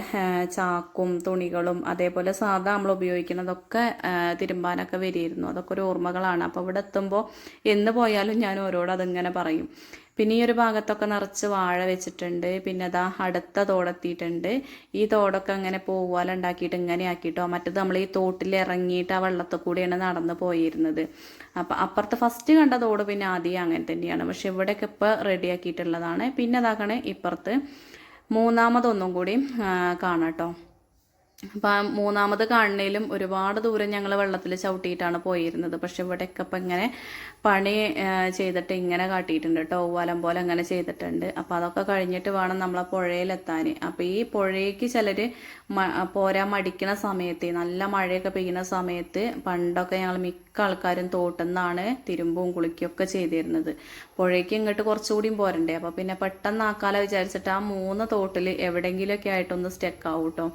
ചാക്കും തുണികളും അതേപോലെ സാധാ നമ്മൾ ഉപയോഗിക്കുന്നതൊക്കെ തിരുമ്പാനൊക്കെ വരിയിരുന്നു. അതൊക്കെ ഒരു ഓർമ്മകളാണ്. അപ്പോൾ ഇവിടെ എത്തുമ്പോൾ എന്ന് പോയാലും ഞാൻ ഓരോട് അതിങ്ങനെ പറയും. പിന്നെ ഈ ഒരു ഭാഗത്തൊക്കെ നിറച്ച് വാഴ വെച്ചിട്ടുണ്ട്. പിന്നെ അതാ അടുത്ത തോടെത്തിയിട്ടുണ്ട് ഈ തോടൊക്കെ അങ്ങനെ പോവാലുണ്ടാക്കിയിട്ട് ഇങ്ങനെ ആക്കിയിട്ടോ മറ്റത് നമ്മൾ ഈ തോട്ടിൽ ഇറങ്ങിയിട്ട് ആ വെള്ളത്തിൽ കൂടെയാണ് നടന്നു പോയിരുന്നത്. അപ്പം അപ്പുറത്ത് ഫസ്റ്റ് കണ്ട തോട് പിന്നെ ആദ്യം അങ്ങനെ തന്നെയാണ്. പക്ഷെ ഇവിടെയൊക്കെ ഇപ്പോൾ റെഡിയാക്കിയിട്ടുള്ളതാണ് പിന്നെ അതാക്കണേ ഇപ്പുറത്ത് മൂന്നാമതൊന്നും കൂടി കാണാം കേട്ടോ അപ്പം മൂന്നാമത് കാണുന്നതിലും ഒരുപാട് ദൂരം ഞങ്ങൾ വെള്ളത്തിൽ ചവിട്ടിയിട്ടാണ് പോയിരുന്നത്. പക്ഷെ ഇവിടെയൊക്കെ ഇപ്പം ഇങ്ങനെ പണി ചെയ്തിട്ട് ഇങ്ങനെ കാട്ടിയിട്ടുണ്ട് കേട്ടോ. ഓവാലം പോലെ അങ്ങനെ ചെയ്തിട്ടുണ്ട്. അപ്പോൾ അതൊക്കെ കഴിഞ്ഞിട്ട് വേണം നമ്മളെ പുഴയിലെത്താൻ അപ്പോൾ ഈ പുഴയ്ക്ക് ചിലർ പോരാ മടിക്കുന്ന സമയത്ത് നല്ല മഴയൊക്കെ പെയ്യുന്ന സമയത്ത് പണ്ടൊക്കെ ഞങ്ങൾ മിക്ക ആൾക്കാരും തോട്ടുന്നാണ് തിരുമ്പും കുളിക്കുകയൊക്കെ ചെയ്തിരുന്നത്. പുഴയ്ക്ക് ഇങ്ങോട്ട് കുറച്ചുകൂടിയും പോരണ്ടേ? അപ്പോൾ പിന്നെ പെട്ടെന്ന് ആക്കാലോ വിചാരിച്ചിട്ട് ആ മൂന്ന് തോട്ടിൽ എവിടെയെങ്കിലുമൊക്കെ ആയിട്ടൊന്ന് സ്റ്റെക്കാവും കേട്ടോ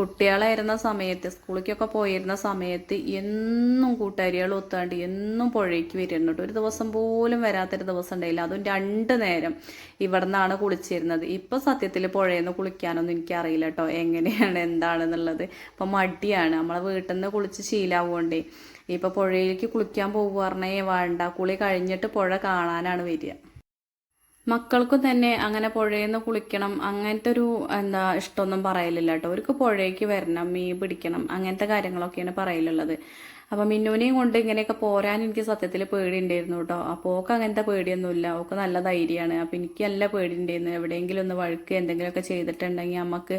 കുട്ടികളായിരുന്ന സമയത്ത് സ്കൂളിലേക്കൊക്കെ പോയിരുന്ന സമയത്ത് എന്നും കൂട്ടുകാരികൾ ഒത്താണ്ട് എന്നും പുഴയ്ക്ക് വരുന്നുണ്ട് ഒരു ദിവസം പോലും വരാത്തൊരു ദിവസം ഉണ്ടായില്ല. അതും രണ്ട് നേരം ഇവിടെ നിന്നാണ് കുളിച്ചിരുന്നത്. ഇപ്പൊ സത്യത്തിൽ പുഴയിൽ നിന്ന് കുളിക്കാനൊന്നും എനിക്കറിയില്ല കേട്ടോ. എങ്ങനെയാണ് എന്താണെന്നുള്ളത്. ഇപ്പൊ മടിയാണ്. നമ്മളെ വീട്ടിൽ നിന്ന് കുളിച്ച് ശീലാവുകൊണ്ടേ ഇപ്പൊ പുഴയിലേക്ക് കുളിക്കാൻ പോകുക പറഞ്ഞേ വേണ്ട. കുളി കഴിഞ്ഞിട്ട് പുഴ കാണാനാണ് വരിക. മക്കൾക്കും തന്നെ അങ്ങനെ പുഴയിൽ കുളിക്കണം അങ്ങനത്തെ ഒരു എന്താ ഇഷ്ടമൊന്നും പറയലില്ല കേട്ടോ അവർക്ക് പുഴയ്ക്ക് വരണം മീൻ പിടിക്കണം അങ്ങനത്തെ കാര്യങ്ങളൊക്കെയാണ് പറയലുള്ളത്. അപ്പം മിന്നുവിനെയും കൊണ്ട് ഇങ്ങനെയൊക്കെ പോരാൻ എനിക്ക് സത്യത്തിൽ പേടി ഉണ്ടായിരുന്നു കേട്ടോ അപ്പോൾ ഓക്ക് അങ്ങനത്തെ പേടിയൊന്നുമില്ല. ഓക്ക് നല്ല ധൈര്യമാണ്. അപ്പം എനിക്ക് നല്ല പേടി ഉണ്ടായിരുന്നു എവിടെയെങ്കിലും ഒന്ന് വഴുക്ക് എന്തെങ്കിലുമൊക്കെ ചെയ്തിട്ടുണ്ടെങ്കിൽ നമുക്ക്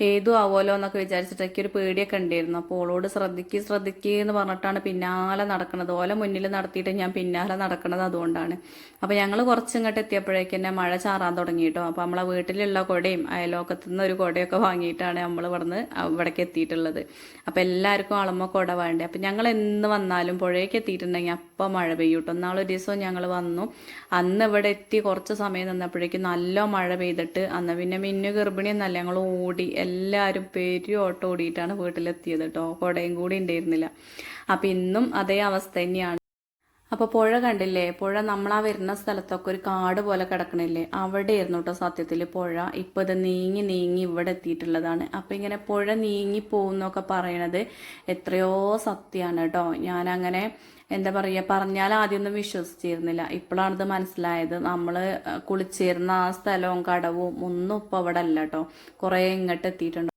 ഏതു ആവുമല്ലോ എന്നൊക്കെ വിചാരിച്ചിട്ടൊക്കെ ഒരു പേടിയൊക്കെ ഉണ്ടായിരുന്നു. അപ്പോൾ ഓളോട് ശ്രദ്ധിക്കുക ശ്രദ്ധിക്കുക എന്ന് പറഞ്ഞിട്ടാണ് പിന്നാലെ നടക്കുന്നത്. ഓല മുന്നിൽ നടത്തിയിട്ട് ഞാൻ പിന്നാലെ നടക്കുന്നത് അതുകൊണ്ടാണ്. അപ്പോൾ ഞങ്ങൾ കുറച്ചിങ്ങോട്ട് എത്തിയപ്പോഴേക്ക് തന്നെ മഴ ചാറാൻ തുടങ്ങി കേട്ടോ. അപ്പോൾ നമ്മളെ വീട്ടിലുള്ള കുടയും അയലോക്കത്തു നിന്ന് ഒരു കുടയൊക്കെ വാങ്ങിയിട്ടാണ് നമ്മൾ ഇവിടുന്ന് ഇവിടേക്ക് എത്തിയിട്ടുള്ളത്. അപ്പോൾ എല്ലാവർക്കും അളമ്മ കുട വേണ്ടേ? അപ്പോൾ ഞങ്ങൾ എന്ന് വന്നാലും പുഴയ്ക്ക് എത്തിയിട്ടുണ്ടെങ്കിൽ അപ്പം മഴ പെയ്യും കേട്ടോ. നാളൊരു ദിവസം ഞങ്ങൾ വന്നു. അന്ന് ഇവിടെ എത്തി കുറച്ച് സമയം നിന്നപ്പോഴേക്കും നല്ല മഴ പെയ്തിട്ട് അന്ന് പിന്നെ മിന്നു ഗർഭിണി എന്നല്ല ഞങ്ങൾ ഓടി എല്ലാവരും പേരും ഓട്ടോ ഓടിയിട്ടാണ് വീട്ടിലെത്തിയത് കേട്ടോ. കുടയും കൂടി ഉണ്ടായിരുന്നില്ല. അപ്പം ഇന്നും അതേ അവസ്ഥ തന്നെയാണ്. അപ്പോൾ പുഴ കണ്ടില്ലേ? പുഴ നമ്മളാ വരുന്ന സ്ഥലത്തൊക്കെ ഒരു കാട് പോലെ കിടക്കണില്ലേ? ആയിരുന്നു കേട്ടോ സത്യത്തിൽ പുഴ. ഇപ്പോൾ ഇത് നീങ്ങി നീങ്ങി ഇവിടെ എത്തിയിട്ടുള്ളതാണ്. അപ്പോൾ ഇങ്ങനെ പുഴ നീങ്ങി പോകുന്നൊക്കെ പറയണത് എത്രയോ സത്യമാണ് കേട്ടോ. ഞാനങ്ങനെ എന്താ പറയുക പറഞ്ഞാൽ ആദ്യമൊന്നും വിശ്വസിച്ചിരുന്നില്ല. ഇപ്പോഴാണിത് മനസ്സിലായത്. നമ്മൾ കുളിച്ചിരുന്ന ആ സ്ഥലവും കടവും ഒന്നും ഇപ്പോൾ അവിടെ അല്ല കേട്ടോ കുറേ ഇങ്ങോട്ട് എത്തിയിട്ടുണ്ട്.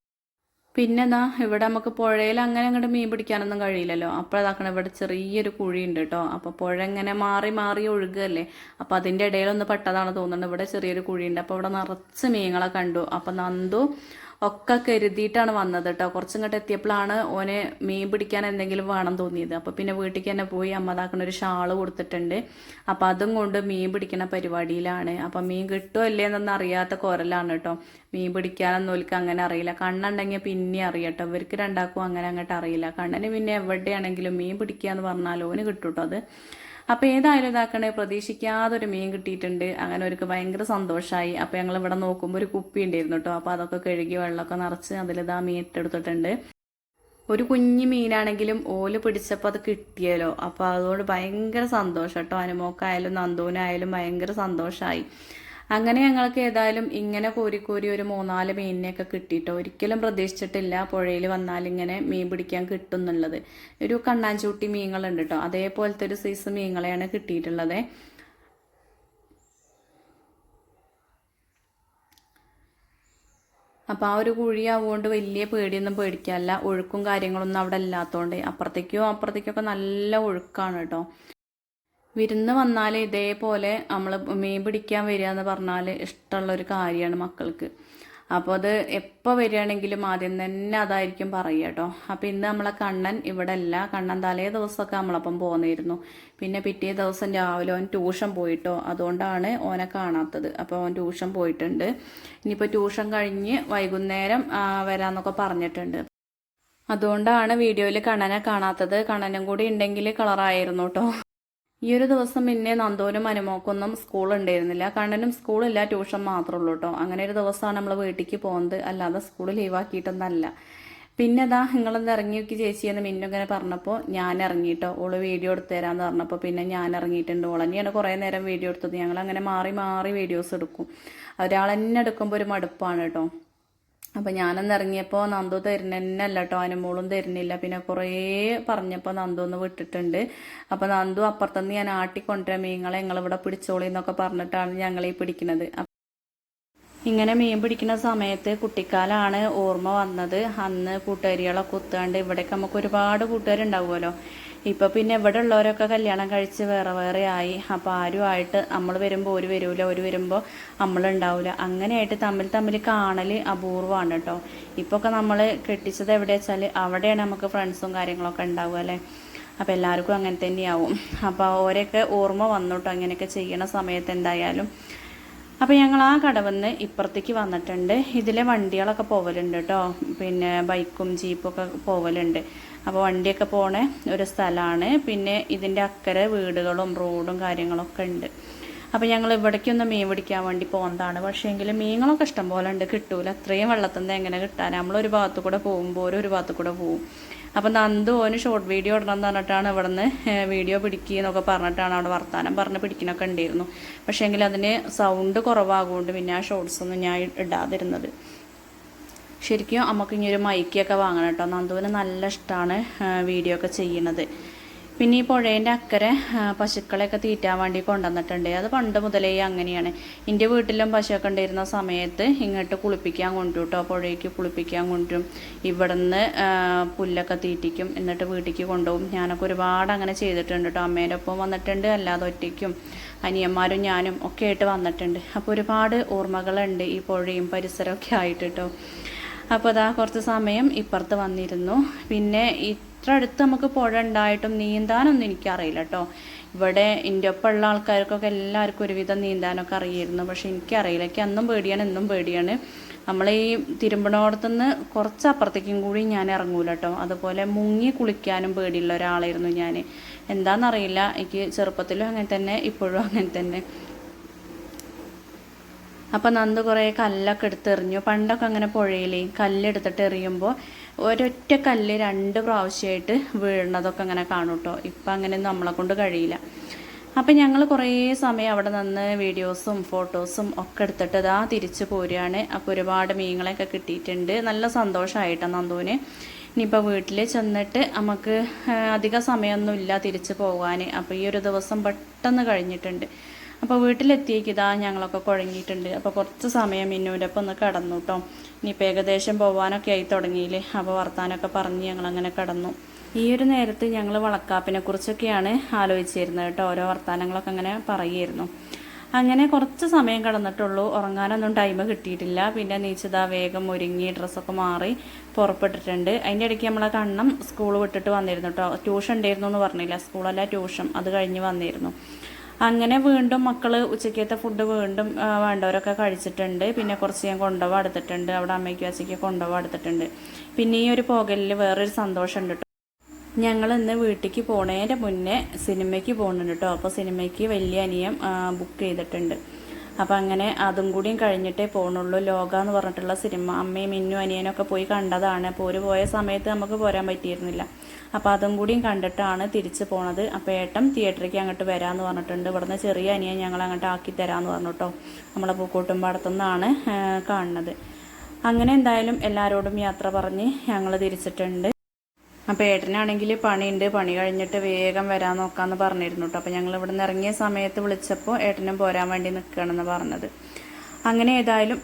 പിന്നെ എന്താ ഇവിടെ നമുക്ക് പുഴയിൽ അങ്ങനെ അങ്ങോട്ട് മീൻ പിടിക്കാനൊന്നും കഴിയില്ലല്ലോ. അപ്പോൾ അതാക്കണം ഇവിടെ ചെറിയൊരു കുഴി ഉണ്ട് കേട്ടോ അപ്പോൾ പുഴ ഇങ്ങനെ മാറി മാറി ഒഴുകുകയല്ലേ? അപ്പോൾ അതിന്റെ ഇടയിലൊന്ന് പെട്ടതാണ് തോന്നുന്നുണ്ട്. ഇവിടെ ചെറിയൊരു കുഴിയുണ്ട്. അപ്പോൾ ഇവിടെ നിറച്ച് മീനുകളെ കണ്ടു. അപ്പോൾ നന്ദു ഒക്കെ കരുതിയിട്ടാണ് വന്നത് കേട്ടോ കുറച്ചിങ്ങോട്ട് എത്തിയപ്പോഴാണ് ഓനെ മീൻ പിടിക്കാൻ എന്തെങ്കിലും വേണം തോന്നിയത്. അപ്പോൾ പിന്നെ വീട്ടിലേക്ക് തന്നെ പോയി അമ്മതാക്കണ ഒരു ഷാൾ കൊടുത്തിട്ടുണ്ട്. അപ്പം അതും കൊണ്ട് മീൻ പിടിക്കുന്ന പരിപാടിയിലാണ്. അപ്പം മീൻ കിട്ടുമോ ഇല്ലേ എന്നൊന്നും അറിയാത്ത കുരലാണ് കേട്ടോ മീൻ പിടിക്കാനൊന്നും ഓൽക്ക് അങ്ങനെ അറിയില്ല. കണ്ണുണ്ടെങ്കിൽ പിന്നെ അറിയട്ടോ ഇവർക്ക് രണ്ടാക്കും അങ്ങനെ അങ്ങോട്ട് അറിയില്ല. കണ്ണന് പിന്നെ എവിടെയാണെങ്കിലും മീൻ പിടിക്കുക എന്ന് പറഞ്ഞാൽ ഓന് കിട്ടും കേട്ടോ അത്. അപ്പോൾ ഏതായാലും ഇതാക്കണേ പ്രതീക്ഷിക്കാതെ ഒരു മീൻ കിട്ടിയിട്ടുണ്ട്. അങ്ങനെ ഒരു ഭയങ്കര സന്തോഷമായി അപ്പോൾ ഞങ്ങൾ ഇവിടെ നോക്കുമ്പോൾ ഒരു കുപ്പി ഉണ്ടായിരുന്നു കേട്ടോ അപ്പോൾ അതൊക്കെ കഴുകി വെള്ളമൊക്കെ നിറച്ച് അതിലിതാ മീൻ ഇട്ടെടുത്തിട്ടുണ്ട്. ഒരു കുഞ്ഞു മീനാണെങ്കിലും ഓൽ പിടിച്ചപ്പോൾ അത് കിട്ടിയല്ലോ. അപ്പോൾ അതുകൊണ്ട് ഭയങ്കര സന്തോഷം കേട്ടോ അനുമോക്കായാലും നന്ദൂനായാലും ഭയങ്കര സന്തോഷമായി അങ്ങനെ ഞങ്ങൾക്ക് ഏതായാലും ഇങ്ങനെ കോരി കോരി ഒരു മൂന്നാൽ മീനിനെയൊക്കെ കിട്ടിയിട്ടോ. ഒരിക്കലും പ്രതീക്ഷിച്ചിട്ടില്ല പുഴയിൽ വന്നാൽ ഇങ്ങനെ മീൻ പിടിക്കാൻ കിട്ടുന്നുള്ളത്. ഒരു കണ്ണാഞ്ചൂട്ടി മീനുകളുണ്ട് കേട്ടോ അതേപോലത്തെ ഒരു സൈസ് മീനുകളെയാണ് കിട്ടിയിട്ടുള്ളത്. അപ്പോൾ ആ ഒരു കുഴി ആവുകൊണ്ട് വലിയ പേടിയൊന്നും പേടിക്കാനല്ല. ഒഴുക്കും കാര്യങ്ങളൊന്നും അവിടെ ഇല്ലാത്തതുകൊണ്ട് അപ്പുറത്തേക്കും അപ്പുറത്തേക്കൊക്കെ നല്ല ഒഴുക്കാണ് കേട്ടോ വിരുന്ന് വന്നാൽ ഇതേപോലെ നമ്മൾ മീൻ പിടിക്കാൻ വരിക എന്ന് പറഞ്ഞാൽ ഇഷ്ടമുള്ളൊരു കാര്യമാണ് മക്കൾക്ക്. അപ്പോൾ അത് എപ്പോൾ വരികയാണെങ്കിലും ആദ്യം തന്നെ അതായിരിക്കും പറയുക കേട്ടോ. അപ്പോൾ ഇന്ന് നമ്മളെ കണ്ണൻ ഇവിടെ അല്ല. കണ്ണൻ തലേ ദിവസമൊക്കെ നമ്മളപ്പം പോന്നിരുന്നു. പിന്നെ പിറ്റേ ദിവസം രാവിലെ ഓൻ ട്യൂഷൻ പോയിട്ടോ. അതുകൊണ്ടാണ് ഓനെ കാണാത്തത്. അപ്പോൾ ഓൻ ട്യൂഷൻ പോയിട്ടുണ്ട്. ഇനിയിപ്പോൾ ട്യൂഷൻ കഴിഞ്ഞ് വൈകുന്നേരം വരാമെന്നൊക്കെ പറഞ്ഞിട്ടുണ്ട്. അതുകൊണ്ടാണ് വീഡിയോയിൽ കണ്ണനെ കാണാത്തത്. കണ്ണനും കൂടി ഉണ്ടെങ്കിൽ കളറായിരുന്നു കേട്ടോ. ഈ ഒരു ദിവസം പിന്നെ നന്ദോനും അനുമോക്കൊന്നും സ്കൂൾ ഉണ്ടായിരുന്നില്ല കണ്ണനും സ്കൂളില്ല ട്യൂഷൻ മാത്രമേ ഉള്ളൂ കേട്ടോ അങ്ങനെ ഒരു ദിവസമാണ് നമ്മൾ വീട്ടിലേക്ക് പോകുന്നത് അല്ലാതെ സ്കൂൾ ലീവാക്കിയിട്ടൊന്നല്ല പിന്നെ അതാ നിങ്ങളൊന്ന് ഇറങ്ങി നോക്കി ചേച്ചി എന്ന് മിന്നിങ്ങനെ പറഞ്ഞപ്പോൾ ഞാൻ ഇറങ്ങിയിട്ടോ ഓൾ വീഡിയോ എടുത്തു തരാമെന്ന് പറഞ്ഞപ്പോൾ പിന്നെ ഞാൻ ഇറങ്ങിയിട്ടുണ്ട്. ഓൾ തന്നെയാണ് കുറേ നേരം വീഡിയോ എടുത്തത്. ഞങ്ങൾ അങ്ങനെ മാറി മാറി വീഡിയോസ് എടുക്കും. ഒരാൾ തന്നെ എടുക്കുമ്പോൾ ഒരു മടുപ്പാണ് കേട്ടോ അപ്പം ഞാനൊന്ന് ഇറങ്ങിയപ്പോൾ നന്ദു തരുന്നല്ല കേട്ടോ അനുമോളും തരുന്നില്ല. പിന്നെ കുറേ പറഞ്ഞപ്പോൾ നന്ദു ഒന്ന് വിട്ടിട്ടുണ്ട്. അപ്പോൾ നന്ദു അപ്പുറത്തുനിന്ന് ഞാൻ ആട്ടിക്കൊണ്ടുവരാം മീങ്ങളെ ഞങ്ങളിവിടെ പിടിച്ചോളി എന്നൊക്കെ പറഞ്ഞിട്ടാണ് ഞങ്ങളീ പിടിക്കുന്നത് ഇങ്ങനെ മീൻ പിടിക്കുന്ന സമയത്ത് കുട്ടിക്കാലാണ് ഓർമ്മ വന്നത്. അന്ന് കൂട്ടുകാരികളൊക്കെ കുത്താണ്ട് ഇവിടേക്ക് നമുക്ക് ഒരുപാട് കൂട്ടുകാരുണ്ടാവുമല്ലോ. ഇപ്പൊ പിന്നെ ഇവിടെ ഉള്ളവരൊക്കെ കല്യാണം കഴിച്ച് വേറെ വേറെ ആയി. അപ്പോൾ ആരുമായിട്ട് നമ്മൾ വരുമ്പോൾ ഒരു വരൂല ഒരു വരുമ്പോൾ നമ്മളുണ്ടാവില്ല അങ്ങനെയായിട്ട് തമ്മിൽ തമ്മിൽ കാണൽ അപൂർവമാണ് കേട്ടോ. ഇപ്പൊ ഒക്കെ നമ്മൾ കെട്ടിച്ചത് എവിടെ വെച്ചാൽ അവിടെയാണ് നമുക്ക് ഫ്രണ്ട്സും കാര്യങ്ങളൊക്കെ ഉണ്ടാവുക അല്ലേ? അപ്പോൾ എല്ലാവർക്കും അങ്ങനെ തന്നെയാവും. അപ്പോൾ ഓരൊക്കെ ഓർമ്മ വന്നു അങ്ങനെയൊക്കെ ചെയ്യണ സമയത്ത് എന്തായാലും. അപ്പോൾ ഞങ്ങൾ ആ കടവന്ന് ഇപ്പുറത്തേക്ക് വന്നിട്ടുണ്ട്. ഇതിലെ വണ്ടികളൊക്കെ പോവലുണ്ട് കേട്ടോ. പിന്നെ ബൈക്കും ജീപ്പൊക്കെ പോവലുണ്ട്. അപ്പോൾ വണ്ടിയൊക്കെ പോണ ഒരു സ്ഥലമാണ് പിന്നെ ഇതിന്റെ അക്കരെ വീടുകളും റോഡും കാര്യങ്ങളൊക്കെ ഉണ്ട്. അപ്പോൾ ഞങ്ങൾ ഇവിടേക്കൊന്ന് മീൻ പിടിക്കാൻ വേണ്ടി പോകുന്നതാണ് പക്ഷേ എങ്കിലും മീനുകളൊക്കെ ഇഷ്ടം പോലെ ഉണ്ട്. കിട്ടൂല. അത്രയും വെള്ളത്തിൽ നിന്ന് എങ്ങനെ കിട്ടാൻ നമ്മളൊരു ഭാഗത്തു കൂടെ പോകുമ്പോൾ ഒരു ഭാഗത്ത് കൂടെ പോകും അപ്പം നന്ദു ഓന് ഷോർട്ട് വീഡിയോ ഇടണം എന്ന് പറഞ്ഞിട്ടാണ് ഇവിടുന്ന് വീഡിയോ പിടിക്കുക എന്നൊക്കെ പറഞ്ഞിട്ടാണ് അവിടെ വർത്താനം പറഞ്ഞ് പിടിക്കണൊക്കെ ഉണ്ടായിരുന്നു. പക്ഷേ എങ്കിൽ അതിന് സൗണ്ട് കുറവാകൊണ്ട് പിന്നെ ആ ഷോർട്സ് ഒന്നും ഞാൻ ഇടാതിരുന്നത്. ശരിക്കും നമുക്ക് ഇനി ഒരു മൈക്കൊക്കെ വാങ്ങണം കേട്ടോ. നന്ദുവിന് നല്ല ഇഷ്ടമാണ് വീഡിയോ ഒക്കെ ചെയ്യണത് പിന്നെ ഈ പുഴേന്റെ അക്കരെ പശുക്കളെയൊക്കെ തീറ്റാൻ വേണ്ടി കൊണ്ടുവന്നിട്ടുണ്ട്. അത് പണ്ട് മുതലേ അങ്ങനെയാണ്. എന്റെ വീട്ടിലും പശുവൊക്കെ ഉണ്ടായിരുന്ന സമയത്ത് ഇങ്ങോട്ട് കുളിപ്പിക്കാൻ കൊണ്ടു കേട്ടോ പുഴയ്ക്ക് കുളിപ്പിക്കാൻ കൊണ്ടുവരും ഇവിടുന്ന് പുല്ലൊക്കെ തീറ്റിക്കും എന്നിട്ട് വീട്ടിലേക്ക് കൊണ്ടുപോകും. ഞാനൊക്കെ ഒരുപാട് അങ്ങനെ ചെയ്തിട്ടുണ്ട് കേട്ടോ അമ്മേന്റെ ഒപ്പം വന്നിട്ടുണ്ട് അല്ലാതെ ഒറ്റയ്ക്കും. അനിയന്മാരും ഞാനും ഒക്കെ ആയിട്ട് വന്നിട്ടുണ്ട്. അപ്പോൾ ഒരുപാട് ഓർമ്മകളുണ്ട് ഈ പുഴയും പരിസരമൊക്കെ ആയിട്ട് കേട്ടോ അപ്പോൾ അതാ കുറച്ച് സമയം ഇപ്പുറത്ത് വന്നിരുന്നു. പിന്നെ ഇത്ര അടുത്ത് നമുക്ക് പുഴ ഉണ്ടായിട്ടും നീന്താനൊന്നും എനിക്കറിയില്ല കേട്ടോ ഇവിടെ എന്റെ ഒപ്പമുള്ള ആൾക്കാർക്കൊക്കെ എല്ലാവർക്കും ഒരുവിധം നീന്താനൊക്കെ അറിയായിരുന്നു. പക്ഷെ എനിക്കറിയില്ല. എനിക്ക് അന്നും പേടിയാണ് എന്നും പേടിയാണ്. നമ്മൾ ഈ തിരുമ്പണോടത്തുനിന്ന് കുറച്ച് അപ്പുറത്തേക്കും കൂടി ഞാൻ ഇറങ്ങൂല കേട്ടോ അതുപോലെ മുങ്ങി കുളിക്കാനും പേടിയുള്ള ഒരാളായിരുന്നു ഞാൻ എന്താണെന്നറിയില്ല എനിക്ക് ചെറുപ്പത്തിലും അങ്ങനെ തന്നെ ഇപ്പോഴും അങ്ങനെ തന്നെ. അപ്പം നന്ദു കുറേ കല്ലൊക്കെ എടുത്തെറിഞ്ഞു പണ്ടൊക്കെ അങ്ങനെ പുഴയിൽ കല്ലെടുത്തിട്ട് എറിയുമ്പോൾ ഒരൊറ്റ കല്ല് രണ്ട് പ്രാവശ്യമായിട്ട് വീഴുന്നതൊക്കെ അങ്ങനെ കാണും കേട്ടോ ഇപ്പം അങ്ങനെ നമ്മളെ കൊണ്ട് കഴിയില്ല. അപ്പം ഞങ്ങൾ കുറേ സമയം അവിടെ നിന്ന് വീഡിയോസും ഫോട്ടോസും ഒക്കെ എടുത്തിട്ട് ഇതാ തിരിച്ചു പോരുകയാണ്. അപ്പോൾ ഒരുപാട് മീനുകളെയൊക്കെ കിട്ടിയിട്ടുണ്ട്. നല്ല സന്തോഷമായിട്ടാണ് നന്ദുവിന്. ഇനിയിപ്പോൾ വീട്ടിൽ ചെന്നിട്ട് നമുക്ക് അധിക സമയമൊന്നുമില്ല തിരിച്ചു പോകാൻ അപ്പോൾ ഈ ഒരു ദിവസം പെട്ടെന്ന് കഴിഞ്ഞിട്ടുണ്ട്. അപ്പോൾ വീട്ടിലെത്തിയേക്ക് ഇതാ ഞങ്ങളൊക്കെ കുഴങ്ങിയിട്ടുണ്ട്. അപ്പോൾ കുറച്ച് സമയം മിന്നൂന്റെ ഒപ്പം ഒന്ന് കിടന്നു കേട്ടോ ഇനിയിപ്പോൾ ഏകദേശം പോകാനൊക്കെ ആയി തുടങ്ങിയില്ലേ? അപ്പോൾ വർത്താനൊക്കെ പറഞ്ഞ് ഞങ്ങളങ്ങനെ കിടന്നു. ഈ ഒരു നേരത്ത് ഞങ്ങൾ വളക്കാപ്പിനെ കുറിച്ചൊക്കെയാണ് ആലോചിച്ചിരുന്നത് കേട്ടോ ഓരോ വർത്താനങ്ങളൊക്കെ അങ്ങനെ പറയുമായിരുന്നു. അങ്ങനെ കുറച്ച് സമയം കടന്നിട്ടുള്ളൂ. ഉറങ്ങാനൊന്നും ടൈം കിട്ടിയിട്ടില്ല. പിന്നെ നീച്ചതാ വേഗം ഒരുങ്ങി ഡ്രസ്സൊക്കെ മാറി പുറപ്പെട്ടിട്ടുണ്ട്. അതിന്റെ ഇടയ്ക്ക് നമ്മളെ കണ്ണം സ്കൂൾ വിട്ടിട്ട് വന്നിരുന്നു കേട്ടോ ട്യൂഷൻ ഉണ്ടായിരുന്നു എന്ന് പറഞ്ഞില്ല? സ്കൂളല്ല ട്യൂഷൻ. അത് കഴിഞ്ഞ് വന്നിരുന്നു. അങ്ങനെ വീണ്ടും മക്കൾ ഉച്ചയ്ക്കത്തെ ഫുഡ് വീണ്ടും വേണ്ടവരൊക്കെ കഴിച്ചിട്ടുണ്ട്. പിന്നെ കുറച്ച് ഞാൻ കൊണ്ടുപോകാൻ എടുത്തിട്ടുണ്ട്. അവിടെ അമ്മയ്ക്ക് അച്ഛയ്ക്ക് കൊണ്ടുപോകാൻ എടുത്തിട്ടുണ്ട്. പിന്നെ ഈ ഒരു പോകലിൽ വേറൊരു സന്തോഷമുണ്ട് കേട്ടോ ഞങ്ങൾ ഇന്ന് വീട്ടിലേക്ക് പോണേന്റെ മുന്നേ സിനിമയ്ക്ക് പോകുന്നുണ്ട് കേട്ടോ അപ്പോൾ സിനിമയ്ക്ക് വലിയ അനിയം ബുക്ക് ചെയ്തിട്ടുണ്ട്. അപ്പോൾ അങ്ങനെ അതും കൂടിയും കഴിഞ്ഞിട്ടേ പോകണുള്ളൂ ലോക എന്ന് പറഞ്ഞിട്ടുള്ള സിനിമ. അമ്മയും മിന്നു അനിയനൊക്കെ പോയി കണ്ടതാണ്. അപ്പോൾ ഒരു പോയ സമയത്ത് നമുക്ക് പോരാൻ പറ്റിയിരുന്നില്ല. അപ്പോൾ അതും കൂടിയും കണ്ടിട്ടാണ് തിരിച്ച് പോണത്. അപ്പോൾ ഏട്ടം തിയേറ്ററിലേക്ക് അങ്ങോട്ട് വരാമെന്ന് പറഞ്ഞിട്ടുണ്ട്. ഇവിടുന്ന് ചെറിയ അനിയൻ ഞങ്ങൾ അങ്ങോട്ട് ആക്കി തരാമെന്ന് പറഞ്ഞു കേട്ടോ നമ്മളെ പൂക്കോട്ടുംപാടത്തുനിന്നാണ് കാണുന്നത്. അങ്ങനെ എന്തായാലും എല്ലാവരോടും യാത്ര പറഞ്ഞ് ഞങ്ങൾ തിരിച്ചിട്ടുണ്ട്. അപ്പോൾ ഏട്ടനാണെങ്കിൽ പണിയുണ്ട്. പണി കഴിഞ്ഞിട്ട് വേഗം വരാൻ നോക്കാമെന്ന് പറഞ്ഞിരുന്നു കേട്ടോ അപ്പോൾ ഞങ്ങൾ ഇവിടെ നിന്ന് ഇറങ്ങിയ സമയത്ത് വിളിച്ചപ്പോൾ ഏട്ടനും പോരാൻ വേണ്ടി നിൽക്കുകയാണെന്ന് പറഞ്ഞത്. അങ്ങനെ ഏതായാലും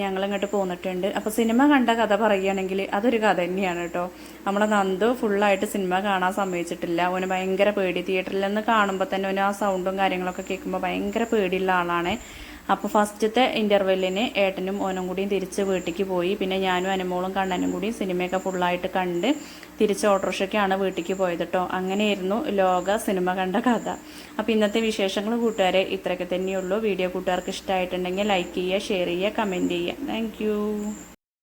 ഞങ്ങൾ ഇങ്ങോട്ട് പോന്നിട്ടുണ്ട്. അപ്പോൾ സിനിമ കണ്ട കഥ പറയുകയാണെങ്കിൽ അതൊരു കഥ തന്നെയാണ് കേട്ടോ നമ്മളെ നന്ദു ഫുള്ളായിട്ട് സിനിമ കാണാൻ സമ്മതിച്ചിട്ടില്ല. അവന് ഭയങ്കര പേടി. തിയേറ്ററിൽ നിന്ന് കാണുമ്പോൾ തന്നെ അവന് ആ സൗണ്ടും കാര്യങ്ങളൊക്കെ കേൾക്കുമ്പോൾ ഭയങ്കര പേടിയുള്ള ആളാണ്. അപ്പോൾ ഫസ്റ്റത്തെ ഇന്റർവെല്ലിന് ഏട്ടനും ഓനും കൂടിയും തിരിച്ച് വീട്ടിലേക്ക് പോയി. പിന്നെ ഞാനും അനുമോളും കണ്ണനും കൂടിയും സിനിമയൊക്കെ ഫുള്ളായിട്ട് കണ്ട് തിരിച്ച് ഓട്ടോറിക്ഷയ്ക്കാണ് വീട്ടിലേക്ക് പോയത് കേട്ടോ അങ്ങനെയായിരുന്നു ലോക സിനിമ കണ്ട കഥ. അപ്പോൾ ഇന്നത്തെ വിശേഷങ്ങൾ കൂട്ടുകാരെ ഇത്രയൊക്കെ തന്നെയുള്ളൂ. വീഡിയോ കൂട്ടുകാർക്ക് ഇഷ്ടമായിട്ടുണ്ടെങ്കിൽ ലൈക്ക് ചെയ്യുക ഷെയർ ചെയ്യുക കമന്റ് ചെയ്യുക. താങ്ക്